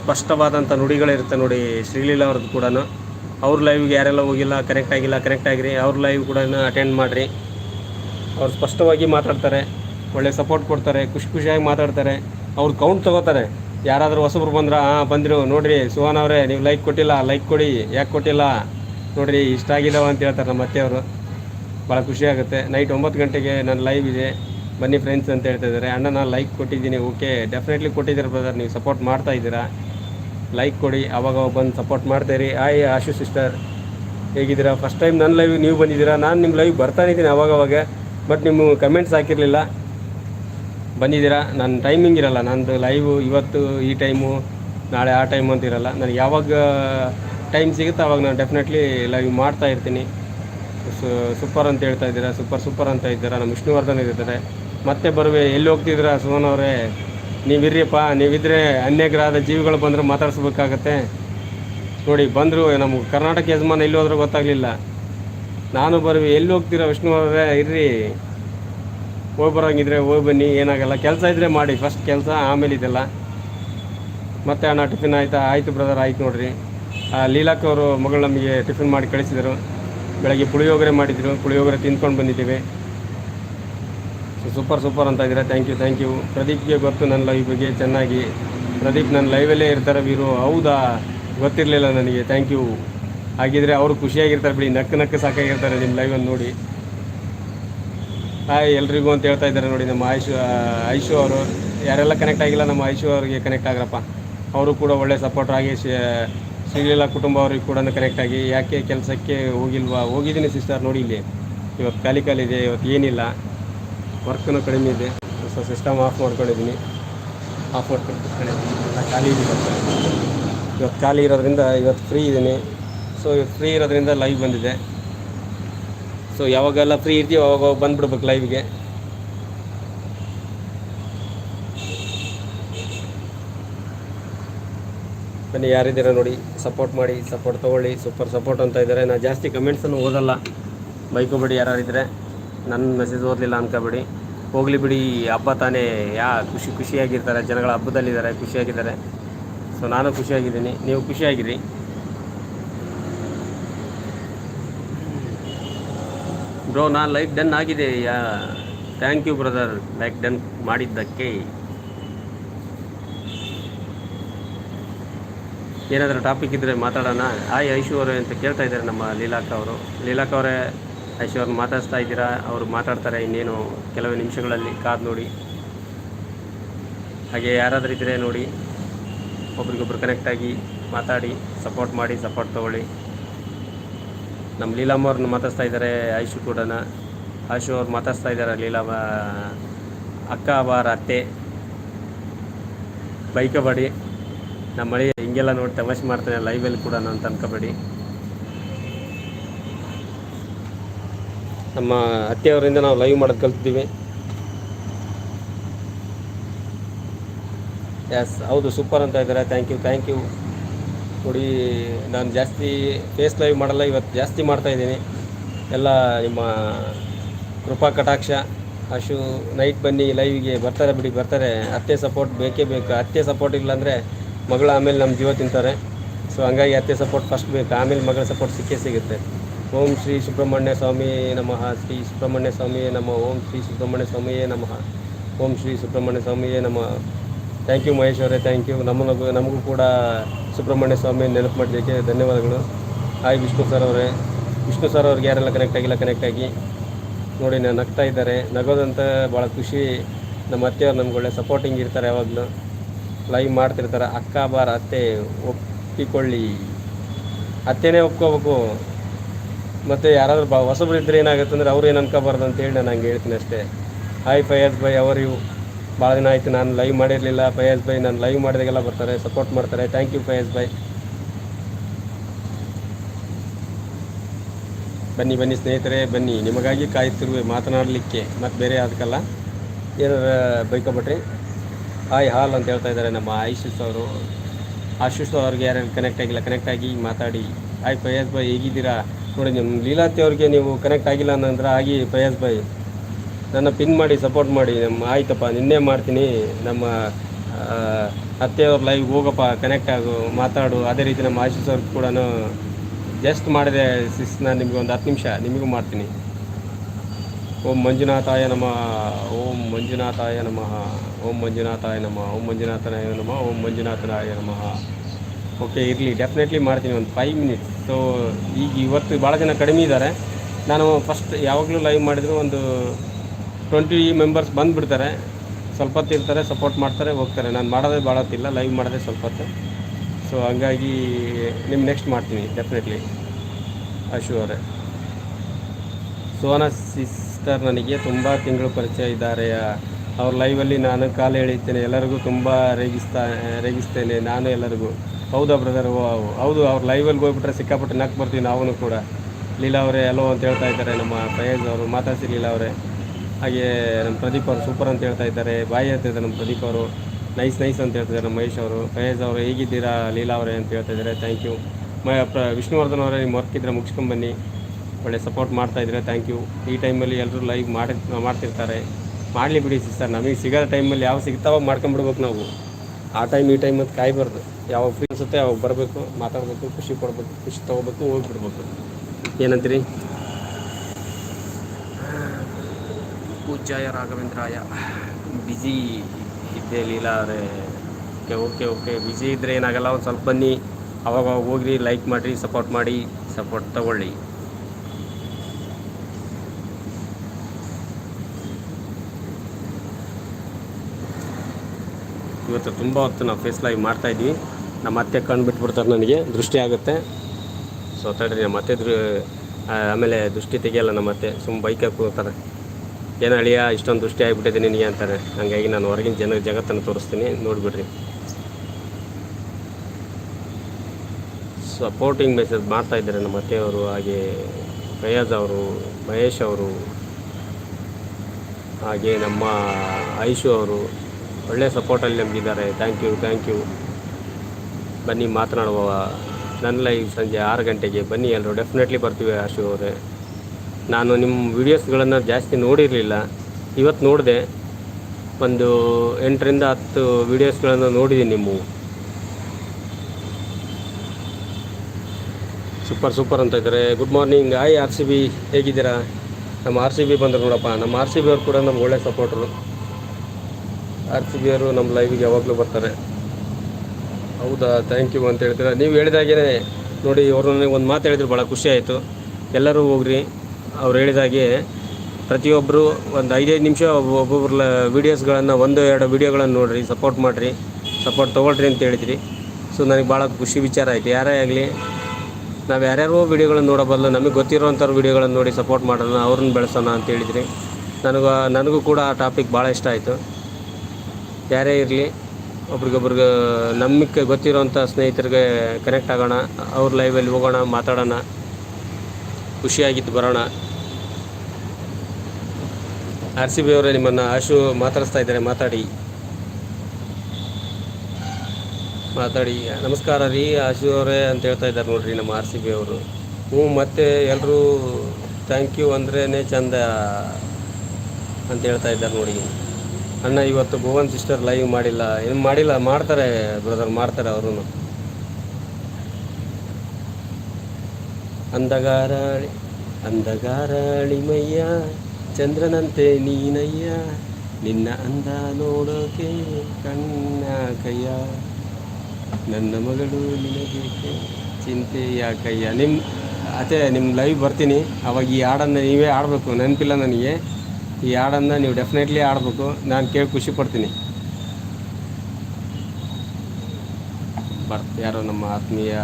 ಸ್ಪಷ್ಟವಾದಂಥ ನುಡಿಗಳಿರುತ್ತೆ ನೋಡಿ ಶ್ರೀಲೀಲ ಅವ್ರದ್ದು ಕೂಡ ಅವ್ರ ಲೈವ್ಗೆ ಯಾರೆಲ್ಲ ಹೋಗಿಲ್ಲ ಕನೆಕ್ಟ್ ಆಗಿಲ್ಲ ಕನೆಕ್ಟ್ ಆಗಿರಿ, ಅವ್ರ ಲೈವ್ ಕೂಡ ಅಟೆಂಡ್ ಮಾಡಿರಿ. ಅವ್ರು ಸ್ಪಷ್ಟವಾಗಿ ಮಾತಾಡ್ತಾರೆ, ಒಳ್ಳೆ ಸಪೋರ್ಟ್ ಕೊಡ್ತಾರೆ, ಖುಷಿ ಖುಷಿಯಾಗಿ ಮಾತಾಡ್ತಾರೆ. ಅವ್ರು ಕೌಂಟ್ ತೊಗೋತಾರೆ. ಯಾರಾದರೂ ಹೊಸಬ್ರು ಬಂದ್ರೆ ಹಾಂ ಬಂದಿರು, ನೋಡಿರಿ, ಸುಹಾನ್ ಅವರೇ, ನೀವು ಲೈಕ್ ಕೊಟ್ಟಿಲ್ಲ ಲೈಕ್ ಕೊಡಿ, ಯಾಕೆ ಕೊಟ್ಟಿಲ್ಲ? ನೋಡಿರಿ, ಇಷ್ಟ ಆಗಿಲ್ಲ ಅಂತ ಹೇಳ್ತಾರೆ ನಮ್ಮ ಅತ್ತೆಯವರು. ಭಾಳ ಖುಷಿಯಾಗುತ್ತೆ ನೈಟ್ ಒಂಬತ್ತು ಗಂಟೆಗೆ ನನ್ನ ಲೈವ್ ಇದೆ. ಬನ್ನಿ ಫ್ರೆಂಡ್ಸ್ ಅಂತ ಹೇಳ್ತಾ ಇದ್ದಾರೆ ಅಣ್ಣ ನಾನು ಲೈಕ್ ಕೊಟ್ಟಿದ್ದೀನಿ ಓಕೆ ಡೆಫಿನೆಟ್ಲಿ ಕೊಟ್ಟಿದ್ದೀರ ಬ್ರದರ್ ನೀವು ಸಪೋರ್ಟ್ ಮಾಡ್ತಾ ಇದ್ದೀರಾ? ಲೈಕ್ ಕೊಡಿ, ಅವಾಗ ಬಂದು ಸಪೋರ್ಟ್ ಮಾಡ್ತೀರಿ ಆಯ್ ಆಶು ಸಿಸ್ಟರ್ ಹೇಗಿದ್ದೀರಾ? ಫಸ್ಟ್ ಟೈಮ್ ನನ್ನ ಲೈವ್ ನೀವು ಬಂದಿದ್ದೀರಾ? ನಾನು ನಿಮ್ಮ ಲೈವ್ ಬರ್ತಾನಿದ್ದೀನಿ ಅವಾಗವಾಗ ಬಟ್ ನಿಮ್ಮ ಕಮೆಂಟ್ಸ್ ಹಾಕಿರಲಿಲ್ಲ. ಬಂದಿದ್ದೀರಾ? ನನ್ನ ಟೈಮಿಂಗ್ ಇರಲ್ಲ. ನಂದು ಲೈವು ಇವತ್ತು ಈ ಟೈಮು ನಾಳೆ ಆ ಟೈಮು ಅಂತ ಇರಲ್ಲ. ನನಗೆ ಯಾವಾಗ ಟೈಮ್ ಸಿಗುತ್ತೆ ಅವಾಗ ನಾನು ಡೆಫಿನೆಟ್ಲಿ ಲೈವ್ ಮಾಡ್ತಾ ಇರ್ತೀನಿ. ಸೂಪರ್ ಅಂತ ಹೇಳ್ತಾ ಇದ್ದೀರಾ? ಸೂಪರ್ ಸೂಪರ್ ಅಂತ ಇದ್ದೀರಾ? ನಮ್ಮ ವಿಷ್ಣುವರ್ಧನ್ ಇರ್ತಾರೆ. ಮತ್ತೆ ಬರುವೆ, ಎಲ್ಲಿ ಹೋಗ್ತಿದ್ದೀರಾ ಸುಮನ್ ಅವರೇ? ನೀವಿರ್ರಿಯಪ್ಪ. ನೀವಿದ್ರೆ ಅನ್ಯಗ್ರಹದ ಜೀವಿಗಳು ಬಂದರೆ ಮಾತಾಡಿಸ್ಬೇಕಾಗತ್ತೆ. ನೋಡಿ, ಬಂದರು ನಮ್ಮ ಕರ್ನಾಟಕ ಯಜಮಾನ ಎಲ್ಲಿ ಹೋದ್ರೂ ಗೊತ್ತಾಗಲಿಲ್ಲ. ನಾನು ಬರುವೆ, ಎಲ್ಲಿ ಹೋಗ್ತೀರಾ ವಿಷ್ಣು ಇರ್ರಿ. ಹೋಗಿ ಬರೋಂಗಿದ್ರೆ ಹೋಗಿ ಬನ್ನಿ, ಏನಾಗಲ್ಲ. ಕೆಲಸ ಇದ್ದರೆ ಮಾಡಿ ಫಸ್ಟ್ ಕೆಲಸ, ಆಮೇಲೆ ಇದೆಲ್ಲ. ಮತ್ತೆ ಅಣ್ಣ ಟಿಫಿನ್ ಆಯಿತಾ? ಆಯಿತು ಬ್ರದರ್ ಆಯ್ತು ನೋಡಿರಿ. ಲೀಲಾಕ್ ಅವರು ಮಗಳು ನಮಗೆ ಟಿಫಿನ್ ಮಾಡಿ ಕಳಿಸಿದರು. ಬೆಳಗ್ಗೆ ಪುಳಿಯೋಗರೆ ಮಾಡಿದರು. ಪುಳಿಯೋಗರೆ ತಿಂದ್ಕೊಂಡು ಬಂದಿದ್ದೀವಿ. ಸೂಪರ್ ಸೂಪರ್ ಅಂತ ಇದ್ದೀರಾ? ಥ್ಯಾಂಕ್ ಯು ಥ್ಯಾಂಕ್ ಯು ಪ್ರದೀಪ್ಗೆ ಗೊತ್ತು ನನ್ನ ಲೈವ್ ಬಗ್ಗೆ ಚೆನ್ನಾಗಿ. ಪ್ರದೀಪ್ ನನ್ನ ಲೈವಲ್ಲೇ ಇರ್ತಾರೆ ವೀರು. ಹೌದಾ? ಗೊತ್ತಿರಲಿಲ್ಲ ನನಗೆ. ಥ್ಯಾಂಕ್ ಯು ಹಾಗಿದ್ರೆ ಅವರು ಖುಷಿಯಾಗಿರ್ತಾರೆ ಬಿಡಿ. ನಕ್ಕ ನಕ್ಕ ಸಾಕಾಗಿರ್ತಾರೆ ನಿಮ್ಮ ಲೈವನ್ನು ನೋಡಿ. ಹಾಯ್ ಎಲ್ರಿಗೂ ಅಂತ ಹೇಳ್ತಾ ಇದ್ದಾರೆ ನೋಡಿ, ನಮ್ಮ ಆಯುಷ್ ಐಶು ಅವರು. ಯಾರೆಲ್ಲ ಕನೆಕ್ಟ್ ಆಗಿಲ್ಲ, ನಮ್ಮ ಆಯುಷು ಅವರಿಗೆ ಕನೆಕ್ಟ್ ಆಗ್ರಪ್ಪ. ಅವರು ಕೂಡ ಒಳ್ಳೆ ಸಪೋರ್ಟ್ ಆಗಿ ಸಿಗಲಿಲ್ಲ ಕುಟುಂಬ ಅವ್ರಿಗೆ ಕೂಡ ಕನೆಕ್ಟ್ ಆಗಿ, ಯಾಕೆ ಕೆಲಸಕ್ಕೆ ಹೋಗಿಲ್ವಾ? ಹೋಗಿದ್ದೀನಿ ಸಿಸ್ಟರ್ ನೋಡಿ ಇಲ್ಲಿ. ಇವತ್ತು ಖಾಲಿ ಖಾಲಿ ಇದೆ, ಇವತ್ತು ಏನಿಲ್ಲ. ವರ್ಕೂ ಕಡಿಮೆ ಇದೆ. ಸೊ ಸಿಸ್ಟಮ್ ಆಫ್ ಮಾಡ್ಕೊಂಡಿದ್ದೀನಿ. ಆಫ್ ಮಾಡ್ಕೊಂಡು ಖಾಲಿ ಇದೆ. ಇವತ್ತು. ಖಾಲಿ ಇರೋದ್ರಿಂದ ಇವತ್ತು ಫ್ರೀ ಇದ್ದೀನಿ. ಸೊ ಇವತ್ತು ಫ್ರೀ ಇರೋದ್ರಿಂದ ಲೈವ್ ಬಂದಿದೆ. ಸೊ ಯಾವಾಗೆಲ್ಲ ಫ್ರೀ ಇರ್ತೀವಿ ಅವಾಗ ಬಂದ್ಬಿಡ್ಬೇಕು ಲೈವ್ಗೆ ಬನ್ನಿ, ಯಾರಿದ್ದೀರ ನೋಡಿ ಸಪೋರ್ಟ್ ಮಾಡಿ ಸಪೋರ್ಟ್ ತೊಗೊಳ್ಳಿ ಸೂಪರ್ ಸಪೋರ್ಟ್ ಅಂತ ಇದ್ದಾರೆ. ನಾನು ಜಾಸ್ತಿ ಕಮೆಂಟ್ಸನ್ನು ಓದಲ್ಲ. ಬೈಕೋಬೇಡಿ ಯಾರಿದ್ರೆ ನನ್ನ ಮೆಸೇಜ್ ಓದಲಿಲ್ಲ ಅನ್ಕೋಬೇಡಿ. ಹೋಗ್ಲಿ ಬಿಡಿ, ಹಬ್ಬ ತಾನೇ. ಯಾ, ಖುಷಿ, ಖುಷಿಯಾಗಿರ್ತಾರೆ. ಜನಗಳ ಹಬ್ಬದಲ್ಲಿದ್ದಾರೆ, ಖುಷಿಯಾಗಿದ್ದಾರೆ. ಸೊ ನಾನು ಖುಷಿಯಾಗಿದ್ದೀನಿ. ನೀವು ಖುಷಿಯಾಗಿರಿ. ಬ್ರೋ ನಾನು ಲೈಕ್ ಡನ್ ಆಗಿದೆ, yeah. Thank you brother like done ಮಾಡಿದ್ದಕ್ಕೆ. ಏನಾದರೂ ಟಾಪಿಕ್ ಇದ್ದರೆ ಮಾತಾಡೋಣ? ಆಯ್ ಐಶು ಅವರೇ ಅಂತ ಕೇಳ್ತಾ ಇದ್ದಾರೆ ನಮ್ಮ ಲೀಲಾಕ್ ಅವರು. ಲೀಲಾಕ್ ಅವರೇ ಐಶು ಮಾತಾಡ್ತಾ ಇದ್ದೀರಾ? ಅವರು ಮಾತಾಡ್ತಾರೆ ಇನ್ನೇನು ಕೆಲವೇ ನಿಮಿಷಗಳಲ್ಲಿ ಕಾದು ನೋಡಿ. ಹಾಗೆ ಯಾರಾದರೂ ಇದ್ದರೆ ನೋಡಿ. ಒಬ್ರಿಗೊಬ್ರು ಕನೆಕ್ಟಾಗಿ ಮಾತಾಡಿ ಸಪೋರ್ಟ್ ಮಾಡಿ ಸಪೋರ್ಟ್ ತೊಗೊಳ್ಳಿ. ನಮ್ಮ ಲೀಲಮ್ಮ ಅವ್ರನ್ನ ಮಾತಾಡ್ತಾ ಇದ್ದಾರೆ ಆಯುಷು ಕೂಡ ಆಯುಷು ಅವ್ರು ಮಾತಾಡ್ತಾ ಇದ್ದಾರೆ ಲೀಲಾಮ ಅಕ್ಕ ಅವರ ಅತ್ತೆ. ಬೈಕಬೇಡಿ ನಮ್ಮ ಮಳೆ ಹಿಂಗೆಲ್ಲ ನೋಡಿ ತಮಾಷೆ ಮಾಡ್ತಾನೆ ಲೈವಲ್ಲಿ ಕೂಡ ಅಂತ ಅನ್ಕೋಬೇಡಿ. ನಮ್ಮ ಅತ್ತೆಯವರಿಂದ ನಾವು ಲೈವ್ ಮಾಡೋದು ಕಲ್ತಿದ್ದೀವಿ. ಎಸ್ ಹೌದು, ಸೂಪರ್ ಅಂತ ಇದ್ದಾರೆ. ಥ್ಯಾಂಕ್ ಯು ಥ್ಯಾಂಕ್ ಯು ನೋಡಿ ನಾನು ಜಾಸ್ತಿ ಫೇಸ್ ಲೈವ್ ಮಾಡಲ್ಲ ಇವತ್ತು ಜಾಸ್ತಿ ಮಾಡ್ತಾ ಇದ್ದೀನಿ. ಎಲ್ಲ ನಿಮ್ಮ ಕೃಪಾ ಕಟಾಕ್ಷ, ಅಶು ನೈಟ್ ಬನ್ನಿ ಲೈವ್ಗೆ ಬರ್ತಾರೆ ಬಿಡಿ, ಬರ್ತಾರೆ. ಅತ್ತೆ ಸಪೋರ್ಟ್ ಬೇಕೇ ಬೇಕು. ಅತ್ತೆ ಸಪೋರ್ಟ್ ಇಲ್ಲಾಂದರೆ ಮಗಳು ಆಮೇಲೆ ನಮ್ಮ ಜೀವ ತಿಂತಾರೆ. ಸೊ ಹಂಗಾಗಿ ಅತ್ತೆ ಸಪೋರ್ಟ್ ಫಸ್ಟ್ ಬೇಕು. ಆಮೇಲೆ ಮಗಳ ಸಪೋರ್ಟ್ ಸಿಕ್ಕೇ ಸಿಗುತ್ತೆ. ಓಂ ಶ್ರೀ ಸುಬ್ರಹ್ಮಣ್ಯ ಸ್ವಾಮಿ ನಮಃ. ಶ್ರೀ ಸುಬ್ರಹ್ಮಣ್ಯ ಸ್ವಾಮಿಯೇ ನಮ್ಮ ಓಂ ಶ್ರೀ ಸುಬ್ರಹ್ಮಣ್ಯ ಸ್ವಾಮಿಯೇ ನಮಃ. ಓಂ ಶ್ರೀ ಸುಬ್ರಹ್ಮಣ್ಯ ಸ್ವಾಮಿಯೇ ನಮ್ಮ ಥ್ಯಾಂಕ್ ಯು ಮಹೇಶ್ ಅವರೇ ಥ್ಯಾಂಕ್ ಯು ನಮಗೂ ನಮಗೂ ಕೂಡ ಸುಬ್ರಹ್ಮಣ್ಯ ಸ್ವಾಮಿ ನೆನಪು ಮಾಡಲಿಕ್ಕೆ ಧನ್ಯವಾದಗಳು. ಹಾಯ್ ವಿಷ್ಣು ಸರ್ ಅವರೇ, ವಿಷ್ಣು ಸರ್ ಅವ್ರಿಗೆ ಯಾರೆಲ್ಲ ಕನೆಕ್ಟ್ ಆಗಿಲ್ಲ ಕನೆಕ್ಟ್ ಆಗಿ ನೋಡಿ ನಾನು ನಗ್ತಾ ಇದ್ದಾರೆ. ನಗೋದಂತ ಭಾಳ ಖುಷಿ. ನಮ್ಮ ಅತ್ತೆಯವ್ರು ನಮ್ಗೆ ಒಳ್ಳೆ ಸಪೋರ್ಟಿಂಗ್ ಇರ್ತಾರೆ ಯಾವಾಗಲೂ. ಲೈವ್ ಮಾಡ್ತಿರ್ತಾರೆ. ಅಕ್ಕ, ಬಾರ, ಅತ್ತೆ, ಒಪ್ಪಿಕೊಳ್ಳಿ. ಅತ್ತೆನೇ ಒಪ್ಕೋಬೇಕು. ಮತ್ತು ಯಾರಾದರೂ ಬ ಹೊಸಬ್ರು ಇದ್ದರೆ ಏನಾಗುತ್ತೆ ಅಂದರೆ ಅವ್ರು ಏನು ಅನ್ಕೋಬಾರ್ದು ಅಂತೇಳಿ ನಾನು ಹಂಗೆ ಹೇಳ್ತೀನಿ ಅಷ್ಟೇ. ಹಾಯ್ ಫಯಾಜ್ ಬೈ ಅವರ್ ಇವು ಭಾಳ ದಿನ ಆಯಿತು, ನಾನು ಲೈವ್ ಮಾಡಿರಲಿಲ್ಲ. ಫಯಾಜ್ ಬೈ ನಾನು ಲೈವ್ ಮಾಡಿದಾಗೆಲ್ಲ ಬರ್ತಾರೆ ಸಪೋರ್ಟ್ ಮಾಡ್ತಾರೆ. ಥ್ಯಾಂಕ್ ಯು ಫಯಾಜ್ ಬೈ ಬನ್ನಿ ಬನ್ನಿ ಸ್ನೇಹಿತರೆ, ಬನ್ನಿ. ನಿಮಗಾಗಿ ಕಾಯ್ತಿರುವೆ ಮಾತನಾಡಲಿಕ್ಕೆ ಮತ್ತು ಬೇರೆ ಅದಕ್ಕೆಲ್ಲ ಏನಾರ ಬೈಕೊಬಿಟ್ರಿ ಹಾಯ್ ಹಾಲ್ ಅಂತ ಹೇಳ್ತಾ ಇದ್ದಾರೆ ನಮ್ಮ ಆಯುಷ್ ಅವರು. ಆಶೀಶ್ ಅವ್ರಿಗೆ ಯಾರ್ಯಾರು ಕನೆಕ್ಟ್ ಆಗಿಲ್ಲ ಕನೆಕ್ಟ್ ಆಗಿ ಮಾತಾಡಿ. ಹಾಯ್ ಫಯಾಜ್ ಬಾಯ್ ಹೇಗಿದ್ದೀರಾ? ನೋಡಿ ನಿಮ್ಮ ಲೀಲಾತಿ ಅವ್ರಿಗೆ ನೀವು ಕನೆಕ್ಟ್ ಆಗಿಲ್ಲ ಅನ್ನಂದ್ರೆ ಆಗಿ ಫಯಾಜ್ ಭಾಯ್ ನನ್ನ ಪಿನ್ ಮಾಡಿ ಸಪೋರ್ಟ್ ಮಾಡಿ, ನಮ್ಮ ಆಯ್ತಪ್ಪ, ನಿನ್ನೆ ಮಾಡ್ತೀನಿ, ನಮ್ಮ ಅತ್ತೆಯವ್ರ ಲೈವ್ ಹೋಗಪ್ಪ ಕನೆಕ್ಟ್ ಆಗು, ಮಾತಾಡು, ಅದೇ ರೀತಿ ನಮ್ಮ ಆಶೀಸ್ ಅವ್ರಿಗೆ ಕೂಡ ಜಸ್ಟ್ ಮಾಡಿದೆ ಸಿಸ್ ನಾನು ನಿಮಗೆ ಒಂದು ಹತ್ತು ನಿಮಿಷ, ನಿಮಗೂ ಮಾಡ್ತೀನಿ. ಓಂ ಮಂಜುನಾಥಾಯ ನಮಃ, ಓಂ ಮಂಜುನಾಥಾಯ ನಮಃ, ಓಂ ಮಂಜುನಾಥಾಯ ನಮಃ, ಓಂ ಮಂಜುನಾಥನಾಯ ನಮಃ, ಓಂ ಮಂಜುನಾಥನಾಯ ನಮಃ. ಓಕೆ ಇರಲಿ ಡೆಫಿನೆಟ್ಲಿ ಮಾಡ್ತೀನಿ, ಒಂದು ಫೈವ್ ಮಿನಿಟ್ಸ್ ಸೊ ಈಗ ಇವತ್ತು ಭಾಳ ಜನ ಕಡಿಮೆ ಇದ್ದಾರೆ ನಾನು ಫಸ್ಟ್ ಯಾವಾಗಲೂ ಲೈವ್ ಮಾಡಿದ್ರು ಒಂದು ಟ್ವೆಂಟಿ ಮೆಂಬರ್ಸ್ ಬಂದುಬಿಡ್ತಾರೆ. ಸ್ವಲ್ಪ ಹೊತ್ತು ಇರ್ತಾರೆ ಸಪೋರ್ಟ್ ಮಾಡ್ತಾರೆ, ಹೋಗ್ತಾರೆ. ನಾನು ಮಾಡೋದೇ ಭಾಳ ಹೊತ್ತಿಲ್ಲ ಲೈವ್ ಮಾಡೋದೇ ಸ್ವಲ್ಪ ಹೊತ್ತು ಸೊ ಹಂಗಾಗಿ ನಿಮ್ಮ ನೆಕ್ಸ್ಟ್ ಮಾಡ್ತೀನಿ ಡೆಫಿನೆಟ್ಲಿ ಅಶು ಅವರೇ. ಸೋನಾ ಸಿಸ್ಟರ್ ನನಗೆ ತುಂಬ ತಿಂಗಳು ಪರಿಚಯ ಇದ್ದಾರೆ ಅವ್ರ ಲೈವಲ್ಲಿ ನಾನು ಕಾಲು ಎಳೀತೇನೆ. ಎಲ್ಲರಿಗೂ ತುಂಬ ರೇಗಿಸ್ತಾ, ರೇಗಿಸ್ತೇನೆ, ನಾನು ಎಲ್ಲರಿಗೂ. ಹೌದಾ ಬ್ರದರ್ ಓ, ಹೌದು. ಅವ್ರ ಲೈವಲ್ಲಿ ಹೋಗ್ಬಿಟ್ರೆ ಸಿಕ್ಕಾಪಟ್ಟೆ ನಾಲ್ಕು ಬರ್ತೀವಿ ನಾವು ಕೂಡ. ಲೀಲಾ ಅವರೇ ಎಲ್ಲೋ ಅಂತ ಹೇಳ್ತಾ ಇದ್ದಾರೆ ನಮ್ಮ ಫಯೇಜ್ ಅವರು. ಮಾತಾಡ್ಸಿ ಲೀಲಾ ಅವರೇ. ಹಾಗೆ ನಮ್ಮ ಪ್ರದೀಪ್ ಅವರು ಸೂಪರ್ ಅಂತ ಹೇಳ್ತಾ ಇದ್ದಾರೆ. ಬಾಯಿ ಅಂತ ಇದ್ದಾರೆ ನಮ್ಮ ಪ್ರದೀಪ್ ಅವರು. ನೈಸ್ ನೈಸ್ ಅಂತ ಹೇಳ್ತಿದ್ದಾರೆ ನಮ್ಮ ಮಹೇಶ್ ಅವರು. ಫಯೇಜ್ ಅವರು, ಹೇಗಿದ್ದೀರಾ ಲೀಲಾ ಅವರೇ ಅಂತ ಹೇಳ್ತಾ ಇದ್ದಾರೆ. ಥ್ಯಾಂಕ್ ಯು ಮ, ಪ್ರ, ವಿಷ್ಣುವರ್ಧನ್ ಅವರೇ, ನಿಮ್ಮ ವರ್ಕ್ ಇದ್ದರೆ ಮುಗಿಸ್ಕೊಂಬನ್ನಿ ಒಳ್ಳೆ ಸಪೋರ್ಟ್ ಮಾಡ್ತಾ ಇದ್ದಾರೆ ಥ್ಯಾಂಕ್ ಯು ಈ ಟೈಮಲ್ಲಿ ಎಲ್ಲರೂ ಲೈವ್ ಮಾಡಿ, ಮಾಡ್ತಿರ್ತಾರೆ. ಮಾಡಲಿ ಬಿಡಿ ಸರ್ ನಮಗೆ ಸಿಗೋ ಟೈಮಲ್ಲಿ ಯಾವ ಸಿಗ್ತಾವಾಗ ಮಾಡ್ಕೊಂಬಿಡ್ಬೇಕು ನಾವು. ಆ ಟೈಮ್ ಈ ಟೈಮ್ ಅಂತ ಕಾಯ್ಬಾರ್ದು. ಯಾವಾಗ ಫ್ರೀ ಅನ್ಸುತ್ತೆ ಅವಾಗ ಬರಬೇಕು, ಮಾತಾಡಬೇಕು, ಖುಷಿ ಪಡ್ಬೇಕು, ಖುಷಿ ತೊಗೋಬೇಕು, ಹೋಗಿಬಿಡ್ಬೇಕು. ಏನಂತೀರಿ? ಪೂಜ್ಯಾಯ ರಾಘವೇಂದ್ರಾಯ. ಬ್ಯುಸಿ ಇದ್ದೇ ಇಲ್ಲ ಆದರೆ ಓಕೆ ಓಕೆ ಓಕೆ ಬ್ಯುಸಿ ಇದ್ದರೆ ಏನಾಗಲ್ಲ, ಒಂದು ಸ್ವಲ್ಪ ಬನ್ನಿ. ಅವಾಗ ಹೋಗ್ರಿ ಲೈಕ್ ಮಾಡಿರಿ ಸಪೋರ್ಟ್ ಮಾಡಿ ಸಪೋರ್ಟ್ ತಗೊಳ್ಳಿ. ಇವತ್ತು ತುಂಬ ಹೊತ್ತು ನಾವು ಫೇಸ್ ಲೈವ್ ಮಾಡ್ತಾ ಇದ್ವಿ. ನಮ್ಮ ಅತ್ತೆ ಕಣ್ಣು ಬಿಟ್ಬಿಡ್ತಾರೆ ನನಗೆ, ದೃಷ್ಟಿ ಆಗುತ್ತೆ. ಸೊ ತಡ್ರಿ, ನಮ್ಮ ಅತ್ತೆ ದೃ ಆಮೇಲೆ ದೃಷ್ಟಿ ತೆಗಿಯಲ್ಲ ನಮ್ಮ ಅತ್ತೆ ಸುಮ್ಮ ಬೈಕಾಗಿ ಕೂಗ್ತಾರೆ ಏನು ಅಳಿಯ, ಇಷ್ಟೊಂದು ದೃಷ್ಟಿ ಆಗಿಬಿಟ್ಟಿದೆ ನಿನಗೆ ಅಂತಾರೆ. ಹಾಗಾಗಿ ನಾನು ಹೊರಗಿನ ಜನ ಜಗತ್ತನ್ನು ತೋರಿಸ್ತೀನಿ, ನೋಡಿಬಿಡ್ರಿ. ಸಪೋರ್ಟಿಂಗ್ ಮೆಸೇಜ್ ಮಾಡ್ತಾ ಇದ್ದಾರೆ ನಮ್ಮ ಅತ್ತೆಯವರು, ಹಾಗೆ ಫಯಾಜ್ ಅವರು, ಮಹೇಶ್ ಅವರು, ಹಾಗೆ ನಮ್ಮ ಐಶು ಅವರು. ಒಳ್ಳೆಯ ಸಪೋರ್ಟಲ್ಲಿ ನಮಗಿದ್ದಾರೆ. ಥ್ಯಾಂಕ್ ಯು ಥ್ಯಾಂಕ್ ಯು ಬನ್ನಿ ಮಾತನಾಡುವ. ನನ್ನ ಲೈವ್ ಸಂಜೆ ಆರು ಗಂಟೆಗೆ ಬನ್ನಿ ಎಲ್ಲರೂ ಡೆಫಿನೆಟ್ಲಿ ಬರ್ತೀವಿ ಆಶು ಅವರೇ. ನಾನು ನಿಮ್ಮ ವೀಡಿಯೋಸ್ಗಳನ್ನು ಜಾಸ್ತಿ ನೋಡಿರಲಿಲ್ಲ. ಇವತ್ತು ನೋಡಿದೆ. ಒಂದು ಎಂಟರಿಂದ ಹತ್ತು ವೀಡಿಯೋಸ್ಗಳನ್ನು ನೋಡಿದ್ದೀನಿ ನಿಮ್ಮ ಸೂಪರ್ ಸೂಪರ್ ಅಂತ ಇದ್ದಾರೆ. Good morning I R C B ಹೇಗಿದ್ದೀರಾ? ನಮ್ಮ ಆರ್ ಸಿ ಬಿ ಬಂದರು ನೋಡಪ್ಪ. ನಮ್ಮ ಆರ್ ಸಿ ಬಿ ಅವ್ರು ಕೂಡ ನಮ್ಗೆ ಒಳ್ಳೆ ಸಪೋರ್ಟ್ರು ಆರ್ ಸಿ ಬಿ ಅವರು ನಮ್ಮ ಲೈವಿಗೆ ಯಾವಾಗಲೂ ಬರ್ತಾರೆ. ಹೌದಾ? ಥ್ಯಾಂಕ್ ಯು ಅಂತ ಹೇಳ್ತೀರಾ? ನೀವು ಹೇಳಿದಾಗೇ ನೋಡಿ, ಅವರು ನನಗೆ ಒಂದು ಮಾತು ಹೇಳಿದ್ರು ಭಾಳ ಖುಷಿ ಆಯಿತು. ಎಲ್ಲರೂ ಹೋಗ್ರಿ. ಅವ್ರು ಹೇಳಿದಾಗೆ ಪ್ರತಿಯೊಬ್ಬರು ಒಂದು ಐದೈದು ನಿಮಿಷ ಒಬ್ಬೊಬ್ಬರ ವೀಡಿಯೋಸ್ಗಳನ್ನು ಒಂದು, ಎರಡು ವೀಡಿಯೋಗಳನ್ನು ನೋಡಿರಿ ಸಪೋರ್ಟ್ ಮಾಡಿರಿ ಸಪೋರ್ಟ್ ತೊಗೊಳ್ರಿ ಅಂತ ಹೇಳಿದ್ರಿ. ಸೊ ನನಗೆ ಭಾಳ ಖುಷಿ ವಿಚಾರ ಆಯಿತು. ಯಾರೇ ಆಗಲಿ, ನಾವು ಯಾರ್ಯಾರೋ ವೀಡಿಯೋಗಳನ್ನು ನೋಡಬಲ್ಲ ನಮಗೆ ಗೊತ್ತಿರೋವಂಥವ್ರ ವೀಡಿಯೋಗಳನ್ನು ನೋಡಿ ಸಪೋರ್ಟ್ ಮಾಡೋಣ, ಅವ್ರನ್ನ ಬೆಳೆಸೋಣ ಅಂತ ಹೇಳಿದ್ರಿ. ನನಗೂ ನನಗೂ ಕೂಡ ಆ ಟಾಪಿಕ್ ಭಾಳ ಇಷ್ಟ ಆಯಿತು. ಯಾರೇ ಇರಲಿ, ಒಬ್ರಿಗೊಬ್ರಿಗೆ ನಮಗೆ ಗೊತ್ತಿರೋವಂಥ ಸ್ನೇಹಿತರಿಗೆ ಕನೆಕ್ಟ್ ಆಗೋಣ, ಅವ್ರ ಲೈವಲ್ಲಿ ಹೋಗೋಣ, ಮಾತಾಡೋಣ, ಖುಷಿಯಾಗಿದ್ದು ಬರೋಣ. ಆರ್ ಸಿ ಬಿ ಅವರೇ ನಿಮ್ಮನ್ನು ಆಶು ಮಾತಾಡಿಸ್ತಾ ಇದ್ದಾರೆ, ಮಾತಾಡಿ. ಮಾತಾಡಿ. ನಮಸ್ಕಾರ ರೀ, ಆಶು ಅವರೇ ಅಂತ ಹೇಳ್ತಾ ಇದ್ದಾರೆ ನೋಡ್ರಿ ನಮ್ಮ ಆರ್ ಸಿ ಬಿ ಅವರು. ಹ್ಞೂ, ಮತ್ತೆ ಎಲ್ಲರೂ ಥ್ಯಾಂಕ್ ಯು ಅಂದ್ರೇ ಚಂದ ಅಂತ ಹೇಳ್ತಾ ಇದ್ದಾರೆ ನೋಡಿ. ಅಣ್ಣ, ಇವತ್ತು ಭುವನ್ ಸಿಸ್ಟರ್ ಲೈವ್ ಮಾಡಿಲ್ಲ. ಏನು ಮಾಡಿಲ್ಲ, ಮಾಡ್ತಾರೆ ಬ್ರದರ್ ಮಾಡ್ತಾರೆ ಅವರು ಅಂದಗಾರಾಳಿ ಅಂದಗಾರಾಳಿ ಮಯ್ಯ ಚಂದ್ರನಂತೆ ನೀನಯ್ಯ, ನಿನ್ನ ಅಂದ ನೋಡೋಕೆ ಕಣ್ಣ ಕಯ್ಯ ನನ್ನ ಮಗಳು ನಿನಗೆ ಚಿಂತೆ ಯಾಕಯ್ಯ? ನಿಮ್ಮ ಅದೇ ನಿಮ್ಮ ಲೈವ್ ಬರ್ತೀನಿ. ಅವಾಗ ಈ ಹಾಡನ್ನು ನೀವೇ ಆಡಬೇಕು ನೆನಪಿಲ್ಲ ನನಗೆ. ಈ ಹಾಡನ್ನು ನೀವು ಡೆಫಿನೆಟ್ಲಿ ಆಡಬೇಕು ನಾನು ಕೇಳಿ ಖುಷಿ ಪಡ್ತೀನಿ. ಬರ್, ಯಾರೋ ನಮ್ಮ ಆತ್ಮೀಯ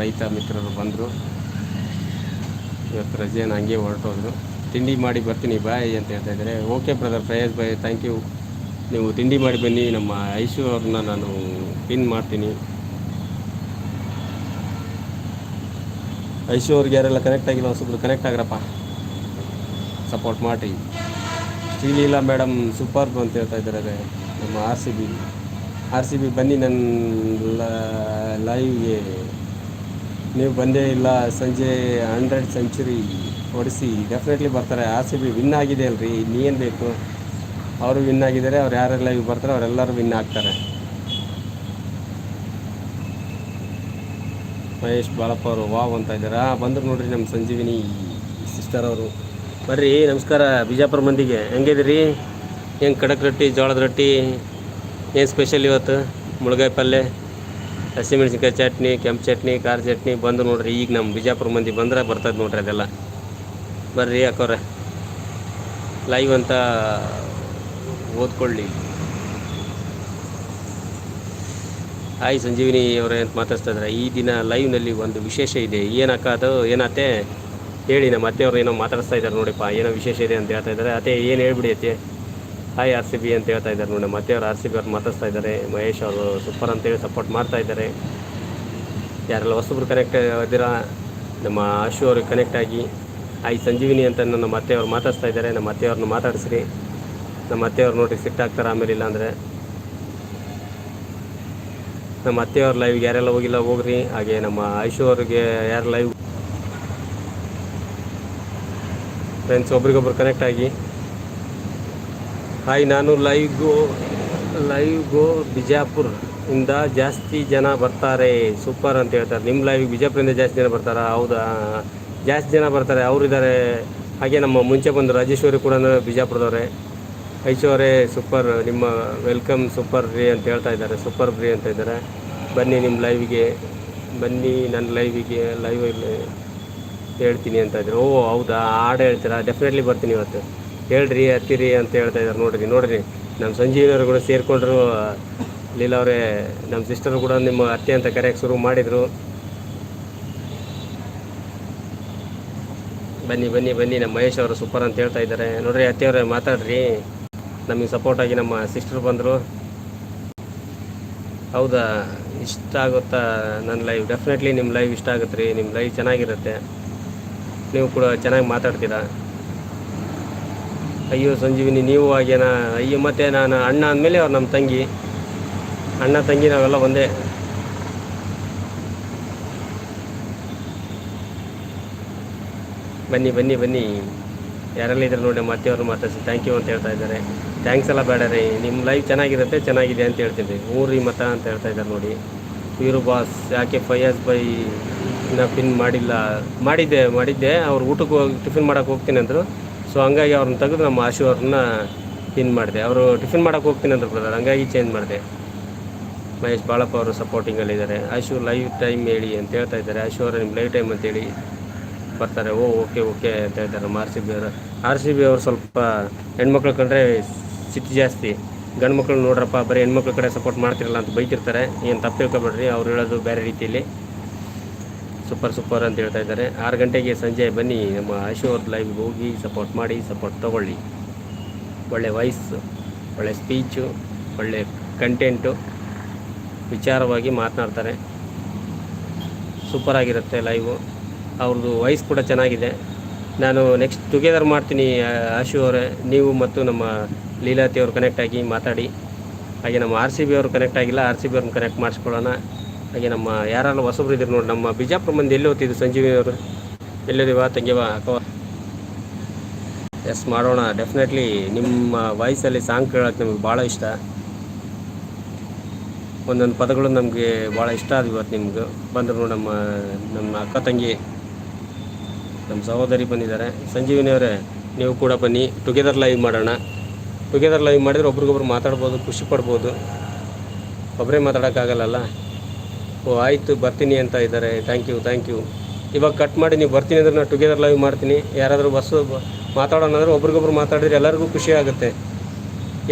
ರೈತ ಮಿತ್ರರು ಬಂದರು. ಇವತ್ತು ರಜೆ ಹಂಗೆ ಹೊರಟೋದ್ರು. ತಿಂಡಿ ಮಾಡಿ ಬರ್ತೀನಿ, ಬಾಯ್ ಅಂತ ಹೇಳ್ತಾ ಇದ್ದಾರೆ. Okay brother fries bye thank you ನೀವು ತಿಂಡಿ ಮಾಡಿ ಬನ್ನಿ, ನಮ್ಮ ಐಶು ಅವ್ರನ್ನ ನಾನು ಪಿನ್ ಮಾಡ್ತೀನಿ. ಐಶು ಅವ್ರಿಗೆ ಯಾರೆಲ್ಲ ಕನೆಕ್ಟ್ ಆಗಿಲ್ಲ ಕನೆಕ್ಟ್ ಆಗ್ರಪ್ಪ. ಸಪೋರ್ಟ್ ಮಾಡಿ. ಶ್ರೀಲೀಲಾ ಮೇಡಮ್ ಸೂಪರ್ ಅಂತ ಹೇಳ್ತಾ ಇದ್ದಾರೆ ನಮ್ಮ R C B R C B ಬನ್ನಿ ನನ್ನ ಲೈವ್ಗೆ ನೀವು ಬಂದೇ ಇಲ್ಲ, ಸಂಜೆ ಹಂಡ್ರೆಡ್ ಸೆಂಚುರಿ ಹೊಡಿಸಿ ಡೆಫಿನೆಟ್ಲಿ ಬರ್ತಾರೆ. ಆರ್ ಸಿ ಬಿ ವಿನ್ ಆಗಿದೆ ಅಲ್ರಿ. ಇನ್ನೇನು ಬೇಕು? ಅವರು ವಿನ್ ಆಗಿದ್ದಾರೆ, ಅವ್ರು ಯಾರೆಲ್ಲ ಇವು ಬರ್ತಾರೆ, ಅವರೆಲ್ಲರೂ ವಿನ್ ಆಗ್ತಾರೆ. ಮಹೇಶ್ ಬಾಳಪ್ಪ ಅವರು, ವಾವ್ ಅಂತ ಇದ್ದಾರೆ. ಬಂದರು ನೋಡ್ರಿ ನಮ್ಮ ಸಂಜೀವಿನಿ ಸಿಸ್ಟರ್ ಅವರು. ಬರ್ರಿ, ನಮಸ್ಕಾರ ಬಿಜಾಪುರ ಮಂದಿಗೆ. ಹೆಂಗಿದಿರಿ ಹೆಂಗೆ ಕಡಕ್ ರೊಟ್ಟಿ, ಜೋಳದ ರೊಟ್ಟಿ? ಏನು ಸ್ಪೆಷಲ್ ಇವತ್ತು? ಮುಳುಗಾಯಿ ಪಲ್ಯ, ಹಸಿಮೆಣಸಿನ್ಕಾಯಿ ಚಟ್ನಿ, ಕೆಂಪು ಚಟ್ನಿ, ಖಾರ ಚಟ್ನಿ? ಬಂದು ನೋಡ್ರಿ, ಈಗ ನಮ್ಮ ಬಿಜಾಪುರ ಮಂದಿ ಬಂದ್ರೆ ಬರ್ತದೆ ನೋಡ್ರಿ ಅದೆಲ್ಲ. ಬರ್ರಿ ಯಾಕೋರೆ ಲೈವ್ ಅಂತ ಓದ್ಕೊಳ್ಳಿ. ಹಾಯ್ ಸಂಜೀವಿನಿ ಅವರೇ ಅಂತ ಮಾತಾಡ್ತಾ ಇದ್ದಾರೆ. ಈ ದಿನ ಲೈವ್ನಲ್ಲಿ ಒಂದು ವಿಶೇಷ ಇದೆ. ಏನಕ್ಕ ಅದು? ಏನತ್ತೆ ಹೇಳಿ, ನಮ್ಮ ಅತ್ತೆಯವ್ರು ಏನೋ ಮಾತಾಡ್ತಾ ಇದ್ದಾರೆ ನೋಡಿಪ್ಪ. ಏನೋ ವಿಶೇಷ ಇದೆ ಅಂತ ಹೇಳ್ತಾ ಇದ್ದಾರೆ. ಅತ್ತೆ, ಏನು ಹೇಳ್ಬಿಡಿ ಅತ್ತೆ ಹಾಯ್ ಆರ್ ಸಿ ಬಿ ಅಂತ ಹೇಳ್ತಾ ಇದ್ದಾರೆ ನೋಡಿ. ನಮ್ಮ ಅತ್ತೆಯವರು ಆರ್ ಸಿ ಬಿ ಅವ್ರು ಮಾತಾಡ್ತಾ ಇದ್ದಾರೆ. ಮಹೇಶ್ ಅವರು ಸೂಪರ್ ಅಂತೇಳಿ ಸಪೋರ್ಟ್ ಮಾಡ್ತಾ ಇದ್ದಾರೆ. ಯಾರೆಲ್ಲ ಹೊಸಬ್ರು ಕನೆಕ್ಟ್ ಇದ್ದೀರಾ ನಮ್ಮ ಆಶು ಅವ್ರಿಗೆ ಕನೆಕ್ಟ್ ಆಗಿ. ಆಯ್ ಸಂಜೀವಿನಿ ಅಂತ ನಮ್ಮ ಅತ್ತೆಯವ್ರು ಮಾತಾಡ್ತಾ ಇದ್ದಾರೆ. ನಮ್ಮ ಅತ್ತೆಯವ್ರನ್ನ ಮಾತಾಡಿಸ್ರಿ. ನಮ್ಮ ಅತ್ತೆಯವ್ರು ನೋಡಿ ಸಿಟ್ಟಾಗ್ತಾರೆ ಆಮೇಲೆ ಇಲ್ಲ ಅಂದರೆ. ನಮ್ಮ ಅತ್ತೆಯವ್ರ ಲೈವ್ಗೆ ಯಾರೆಲ್ಲ ಹೋಗಿಲ್ಲ ಹೋಗ್ರಿ. ಹಾಗೆ ನಮ್ಮ ಐಶು ಅವ್ರಿಗೆ ಯಾರು ಲೈವ್ ಫ್ರೆಂಡ್ಸ್ ಒಬ್ರಿಗೊಬ್ರು ಕನೆಕ್ಟ್ ಆಗಿ. ಹಾಯ್, ನಾನು live go live go Bijapur ಇಂದ ಜಾಸ್ತಿ ಜನ ಬರ್ತಾರೆ. ಸೂಪರ್ ಅಂತ ಹೇಳ್ತಾರೆ. ನಿಮ್ಮ ಲೈವ್ ಬಿಜಾಪುರಿಂದ ಜಾಸ್ತಿ ಜನ ಬರ್ತಾರಾ? ಹೌದಾ? ಜಾಸ್ತಿ ಜನ ಬರ್ತಾರೆ. ಅವರಿದ್ದಾರೆ. ಹಾಗೆ ನಮ್ಮ ಮುಂಚೆ ಬಂದು ರಾಜೇಶ್ವರಿ ಕೂಡ ಬಿಜಾಪುರದವರೇ. ಐಶ್ವರ್ಯ ಸೂಪರ್, ನಿಮ್ಮ ವೆಲ್ಕಮ್ ಸೂಪರ್ ರೀ ಅಂತ ಹೇಳ್ತಾ ಇದ್ದಾರೆ. ಸೂಪರ್ ರೀ ಅಂತ ಇದ್ದಾರೆ. ಬನ್ನಿ ನಿಮ್ಮ ಲೈವಿಗೆ. ಬನ್ನಿ ನನ್ನ ಲೈವಿಗೆ ಲೈವ್ ಹೇಳ್ತೀನಿ ಅಂತ ಇದ್ದಾರೆ. ಓ, ಹೌದಾ? ಹಾಡು ಹೇಳ್ತೀರಾ? ಡೆಫಿನೆಟ್ಲಿ ಬರ್ತೀನಿ ಇವತ್ತು. ಹೇಳ್ರಿ, ಹತ್ತಿರಿ ಅಂತ ಹೇಳ್ತಾ ಇದ್ದಾರೆ. ನೋಡಿರಿ ನೋಡಿರಿ. ನಮ್ಮ ಸಂಜೀವಿನವರು ಕೂಡ ಸೇರಿಕೊಂಡ್ರು. ಲೀಲಾ ಅವರೇ, ನಮ್ಮ ಸಿಸ್ಟರ್ ಕೂಡ ನಿಮ್ಮ ಅತ್ತೆ ಅಂತ ಕರೆಯೋಕ್ಕೆ ಶುರು ಮಾಡಿದರು. ಬನ್ನಿ ಬನ್ನಿ ಬನ್ನಿ. ನಮ್ಮ ಮಹೇಶ್ ಅವರು ಸೂಪರ್ ಅಂತ ಹೇಳ್ತಾ ಇದ್ದಾರೆ. ನೋಡ್ರಿ, ಅತ್ತೆಯವರೇ ಮಾತಾಡ್ರಿ. ನಮಗೆ ಸಪೋರ್ಟ್ ಆಗಿ ನಮ್ಮ ಸಿಸ್ಟರ್ ಬಂದರು. ಹೌದಾ? ಇಷ್ಟ ಆಗುತ್ತಾ ನನ್ನ ಲೈವ್ ಡೆಫಿನೆಟ್ಲಿ ನಿಮ್ಮ ಲೈವ್ ಇಷ್ಟ ಆಗುತ್ತೆ ರೀ. ನಿಮ್ಮ ಲೈವ್ ಚೆನ್ನಾಗಿರುತ್ತೆ. ನೀವು ಕೂಡ ಚೆನ್ನಾಗಿ ಮಾತಾಡ್ತೀರಾ? ಅಯ್ಯೋ ಸಂಜೀವಿನಿ, ನೀವು ಹಾಗೇನಾ? ಅಯ್ಯೋ, ಮತ್ತು ನಾನು ಅಣ್ಣ ಅಂದಮೇಲೆ ಅವ್ರು ನಮ್ಮ ತಂಗಿ. ಅಣ್ಣ, ತಂಗಿ ನಾವೆಲ್ಲ ಒಂದೇ. ಬನ್ನಿ ಬನ್ನಿ ಬನ್ನಿ. ಯಾರೆಲ್ಲ ಇದ್ರೆ ನೋಡಿ, ಮತ್ತೆ ಅವ್ರು ಮಾತಾಡ್ಸಿ ಥ್ಯಾಂಕ್ ಯು ಅಂತ ಹೇಳ್ತಾ ಇದ್ದಾರೆ. ಥ್ಯಾಂಕ್ಸ್ ಎಲ್ಲ ಬೇಡ ರೀ. ನಿಮ್ಮ ಲೈಫ್ ಚೆನ್ನಾಗಿರುತ್ತೆ, ಚೆನ್ನಾಗಿದೆ ಅಂತ ಹೇಳ್ತೀನಿ ರೀ ಮತ ಅಂತ ಹೇಳ್ತಾ ಇದ್ದಾರೆ ನೋಡಿ. ಇವರು ಬಾಸ್ ಯಾಕೆ ಫಯಾಜ್ ಬೈ ಇನ್ನ ಪಿನ್ ಮಾಡಿಲ್ಲ? ಮಾಡಿದ್ದೆ ಮಾಡಿದ್ದೆ. ಅವ್ರು ಊಟಕ್ಕೆ ಹೋಗಿ ಟಿಫಿನ್ ಮಾಡೋಕೆ ಹೋಗ್ತೀನಿ ಅಂದರು. ಸೊ ಹಂಗಾಗಿ ಅವ್ರನ್ನ ತೆಗೆದು ನಮ್ಮ ಆಶು ಅವ್ರನ್ನ ಪಿನ್ ಮಾಡಿದೆ. ಅವರು ಟಿಫಿನ್ ಮಾಡೋಕೆ ಹೋಗ್ತೀನಿ ಅಂದರು ಬ್ರದರ್ ಹಂಗಾಗಿ ಚೇಂಜ್ ಮಾಡಿದೆ. ಮಹೇಶ್ ಬಾಳಪ್ಪ ಅವರು ಸಪೋರ್ಟಿಂಗಲ್ಲಿದ್ದಾರೆ ಆಶು ಲೈವ್ ಟೈಮ್ ಹೇಳಿ ಅಂತ ಹೇಳ್ತಾ ಇದ್ದಾರೆ. ಆಶು ಅವರು ನಿಮ್ಮ ಲೈವ್ ಟೈಮ್ ಅಂತೇಳಿ ಬರ್ತಾರೆ, ಓ, ಓಕೆ ಓಕೆ ಅಂತ ಹೇಳ್ತಾರೆ. ನಮ್ಮ ಆರ್ ಸಿ ಬಿ ಅವರು. ಆರ್ ಸಿ ಬಿ ಅವರು ಸ್ವಲ್ಪ ಹೆಣ್ಮಕ್ಳು ಕಂಡ್ರೆ ಸಿಟ್ಟು ಜಾಸ್ತಿ. ಗಂಡು ಮಕ್ಳು ನೋಡ್ರಪ್ಪ, ಬರೀ ಹೆಣ್ಮಕ್ಳ ಕಡೆ ಸಪೋರ್ಟ್ ಮಾಡ್ತಿರಲ್ಲ ಅಂತ ಬೈತಿರ್ತಾರೆ. ಏನು ತಪ್ಪು ತಿಳ್ಕೊಬೇಡ್ರಿ, ಅವ್ರು ಹೇಳೋದು ಬೇರೆ ರೀತಿಯಲ್ಲಿ. ಸೂಪರ್ ಸೂಪರ್ ಅಂತ ಹೇಳ್ತಾ ಇದ್ದಾರೆ. ಆರು ಗಂಟೆಗೆ ಸಂಜೆ ಬನ್ನಿ, ನಮ್ಮ ಆಶು ಅವ್ರ ಲೈವ್ಗೆ ಹೋಗಿ ಸಪೋರ್ಟ್ ಮಾಡಿ ಸಪೋರ್ಟ್ ತೊಗೊಳ್ಳಿ. ಒಳ್ಳೆ ವಾಯ್ಸ್ ಒಳ್ಳೆ ಸ್ಪೀಚು ಒಳ್ಳೆ ಕಂಟೆಂಟು ವಿಚಾರವಾಗಿ ಮಾತನಾಡ್ತಾರೆ. ಸೂಪರ್ ಆಗಿರುತ್ತೆ ಲೈವು ಅವ್ರದ್ದು ವಾಯ್ಸ್ ಕೂಡ ಚೆನ್ನಾಗಿದೆ. ನಾನು ನೆಕ್ಸ್ಟ್ ಟುಗೆದರ್ ಮಾಡ್ತೀನಿ ಆಶು ಅವರೇ. ನೀವು ಮತ್ತು ನಮ್ಮ ಲೀಲಾತಿ ಅವರು ಕನೆಕ್ಟ್ ಆಗಿ ಮಾತಾಡಿ. ಹಾಗೆ ನಮ್ಮ ಆರ್ ಸಿ ಬಿ ಅವರು ಕನೆಕ್ಟ್ ಆಗಿಲ್ಲ, ಆರ್ ಸಿ ಬಿ ಅವ್ರನ್ನ ಕನೆಕ್ಟ್ ಮಾಡಿಸ್ಕೊಳ್ಳೋಣ. ಹಾಗೆ ನಮ್ಮ ಯಾರೆಲ್ಲ ಹೊಸಬ್ರು ಇದ್ರು ನೋಡಿ, ನಮ್ಮ ಬಿಜಾಪುರ ಮಂದಿ ಎಲ್ಲಿ ಓದ್ತಿದ್ದು ಸಂಜೀವಿ ಅವರು? ಎಲ್ಲಿದ್ದೀವಾ ತಂಗಿವಾ ಅಕ್ಕವ ಎಸ್ ಮಾಡೋಣ. ಡೆಫಿನೆಟ್ಲಿ ನಿಮ್ಮ ವಾಯ್ಸಲ್ಲಿ ಸಾಂಗ್ ಕೇಳೋಕ್ಕೆ ನಮಗೆ ಭಾಳ ಇಷ್ಟ. ಒಂದೊಂದು ಪದಗಳು ನಮಗೆ ಭಾಳ ಇಷ್ಟ ಅದು ಇವತ್ತು ನಿಮ್ಗೆ ಬಂದರು ನಮ್ಮ ನಮ್ಮ ಅಕ್ಕ ತಂಗಿ. ನಮ್ಮ ಸಹೋದರಿ ಬಂದಿದ್ದಾರೆ. ಸಂಜೀವಿನಿ ಅವರೇ, ನೀವು ಕೂಡ ಬನ್ನಿ. ಟುಗೆದರ್ ಲೈವ್ ಮಾಡೋಣ. ಟುಗೆದರ್ ಲೈವ್ ಮಾಡಿದ್ರೆ ಒಬ್ರಿಗೊಬ್ರು ಮಾತಾಡ್ಬೋದು, ಖುಷಿ ಪಡ್ಬೋದು. ಒಬ್ಬರೇ ಮಾತಾಡೋಕ್ಕಾಗಲ್ಲಲ್ಲ? ಓ, ಆಯಿತು, ಬರ್ತೀನಿ ಅಂತ ಇದ್ದಾರೆ. ಥ್ಯಾಂಕ್ ಯು ಥ್ಯಾಂಕ್ ಯು ಇವಾಗ ಕಟ್ ಮಾಡಿ ನೀವು ಬರ್ತೀನಿ ಅಂದ್ರೆ ನಾನು ಟುಗೆದರ್ ಲೈವ್ ಮಾಡ್ತೀನಿ. ಯಾರಾದರೂ ಬಸ್ಸು ಮಾತಾಡೋಣ ಅಂದರೆ ಒಬ್ರಿಗೊಬ್ರು ಮಾತಾಡಿದ್ರೆ ಎಲ್ಲರಿಗೂ ಖುಷಿ ಆಗುತ್ತೆ.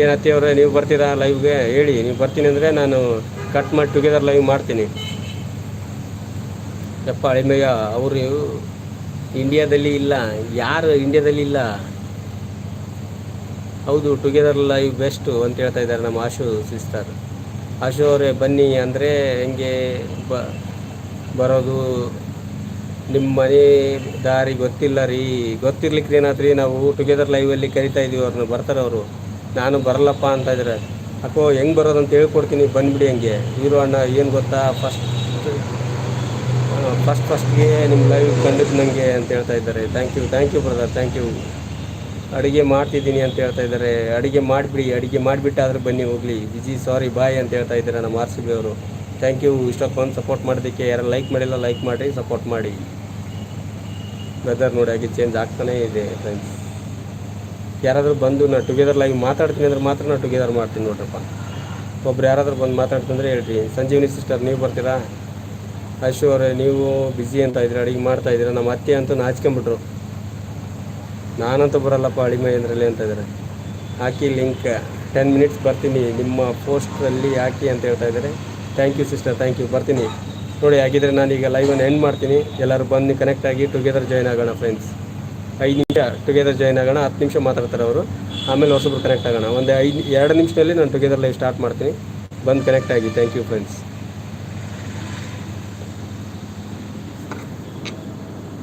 ಏನು ಅವರೇ, ನೀವು ಬರ್ತೀರಾ ಲೈವ್ಗೆ ಹೇಳಿ, ನೀವು ಬರ್ತೀನಿ ಅಂದರೆ ನಾನು ಕಟ್ ಮಾಡಿ ಟುಗೆದರ್ ಲೈವ್ ಮಾಡ್ತೀನಿ. ಯಪ್ಪ, ಅಳಿಮಯ್ಯ, ಅವರು ಇಂಡಿಯಾದಲ್ಲಿ ಇಲ್ಲ. ಯಾರು ಇಂಡಿಯಾದಲ್ಲಿ ಇಲ್ಲ? ಹೌದು ಟುಗೆದರ್ ಲೈವ್ ಬೆಸ್ಟು ಅಂತ ಹೇಳ್ತಾ ಇದ್ದಾರೆ ನಮ್ಮ ಆಶು ಸಿಸ್ಟರ್. ಆಶು ಅವರೇ, ಬನ್ನಿ ಅಂದರೆ ಹೆಂಗೆ ಬ, ಬರೋದು? ನಿಮ್ಮ ಮನೆ ದಾರಿ ಗೊತ್ತಿಲ್ಲ ರೀ. ಗೊತ್ತಿರ್ಲಿಕ್ಕೆ ಏನಾದ್ರಿ ನಾವು ಟುಗೆದರ್ ಲೈವಲ್ಲಿ ಕರಿತಾ ಇದೀವಿ ಅವ್ರನ್ನ, ಬರ್ತಾರೆ ಅವರು. ನಾನು ಬರಲ್ಲಪ್ಪ ಅಂತ ಇದ್ದಾರೆ. ಅಕ್ಕೋ, ಹೆಂಗೆ ಬರೋದು ಅಂತ ಹೇಳ್ಕೊಡ್ತೀನಿ, ಬಂದ್ಬಿಡಿ ಹಂಗೆ. ಇವರು ಅಣ್ಣ, ಏನು ಗೊತ್ತಾ? ಫಸ್ಟ್ ಫಸ್ಟ್ ಫಸ್ಟ್ಗೆ ನಿಮ್ಮ ಲೈವ್ ಕಂಡಿದ್ದು ನನಗೆ ಅಂತ ಹೇಳ್ತಾ ಇದ್ದಾರೆ. Thank you thank you brother thank you ಅಡುಗೆ ಮಾಡ್ತಿದ್ದೀನಿ ಅಂತ ಹೇಳ್ತಾ ಇದ್ದಾರೆ. ಅಡುಗೆ ಮಾಡಿಬಿಡಿ, ಅಡುಗೆ ಮಾಡಿಬಿಟ್ಟಾದ್ರೆ ಬನ್ನಿ, ಹೋಗಲಿ. ಬಿಜಿ ಸಾರಿ ಬಾಯ್ ಅಂತ ಹೇಳ್ತಾ ಇದ್ದಾರೆ ನಮ್ಮ ಆರ್ ಸಿ ಬಿ ಅವರು. ಥ್ಯಾಂಕ್ ಯು ಇಷ್ಟೊಂದು ಸಪೋರ್ಟ್ ಮಾಡೋದಕ್ಕೆ ಯಾರು ಲೈಕ್ ಮಾಡಿಲ್ಲ ಲೈಕ್ ಮಾಡಿ ಸಪೋರ್ಟ್ ಮಾಡಿ. ವೆದರ್ ನೋಡಿ ಹಾಗೆ ಚೇಂಜ್ ಆಗ್ತಾನೇ ಇದೆ ಫ್ರೆಂಡ್ಸ್ ಯಾರಾದರೂ ಬಂದು ನಾನು ಟುಗೆದರ್ ಲೈವ್ ಮಾತಾಡ್ತೀನಿ ಅಂದ್ರೆ ಮಾತ್ರ ನಾನು ಟುಗೆದರ್ ಮಾಡ್ತೀನಿ ನೋಡ್ರಪ್ಪ. ಒಬ್ರು ಯಾರಾದರೂ ಬಂದು ಮಾತಾಡ್ತಂದ್ರೆ ಹೇಳ್ರಿ. ಸಂಜೀವಿನಿ ಸಿಸ್ಟರ್ ನೀವು ಬರ್ತೀರಾ? ಅಶು ಅವರೇ, ನೀವು ಬ್ಯುಸಿ ಅಂತ ಇದ್ರೆ, ಅಡುಗೆ ಮಾಡ್ತಾ ಇದ್ದೀರಾ? ನಮ್ಮ ಅತ್ತೆ ಅಂತೂ ನಾಚ್ಕೊಂಬಿಟ್ರು ನಾನಂತೂ ಬರಲ್ಲಪ್ಪ ಅಡಿಮೆ ಅಂದ್ರಲ್ಲಿ ಅಂತ ಇದ್ದಾರೆ ಹಾಕಿ ಲಿಂಕ್ ಟೆನ್ ಮಿನಿಟ್ಸ್ ಬರ್ತೀನಿ. ನಿಮ್ಮ ಪೋಸ್ಟಲ್ಲಿ ಹಾಕಿ ಅಂತ ಹೇಳ್ತಾ ಇದ್ದಾರೆ. Thank you sister thank you ಬರ್ತೀನಿ. ನೋಡಿ, ಹಾಗಿದ್ರೆ ನಾನೀಗ ಲೈವನ್ನು ಎಂಡ್ ಮಾಡ್ತೀನಿ. ಎಲ್ಲರೂ ಬಂದು ಕನೆಕ್ಟ್ ಆಗಿ ಟುಗೆದರ್ ಜಾಯ್ನ್ ಆಗೋಣ ಫ್ರೆಂಡ್ಸ್ ಐದು ನಿಮಿಷ ಟುಗೆದರ್ ಜಾಯ್ನ್ ಆಗೋಣ, ಹತ್ತು ನಿಮಿಷ ಮಾತಾಡ್ತಾರೆ ಅವರು. ಆಮೇಲೆ ಹೊಸಬ್ರು ಕನೆಕ್ಟ್ ಆಗೋಣ. ಒಂದು ಐದು, ಎರಡು ನಿಮಿಷದಲ್ಲಿ ನಾನು ಟುಗೆದರ್ ಲೈವ್ ಸ್ಟಾರ್ಟ್ ಮಾಡ್ತೀನಿ. ಬಂದು ಕನೆಕ್ಟ್ ಆಗಿ. Thank you friends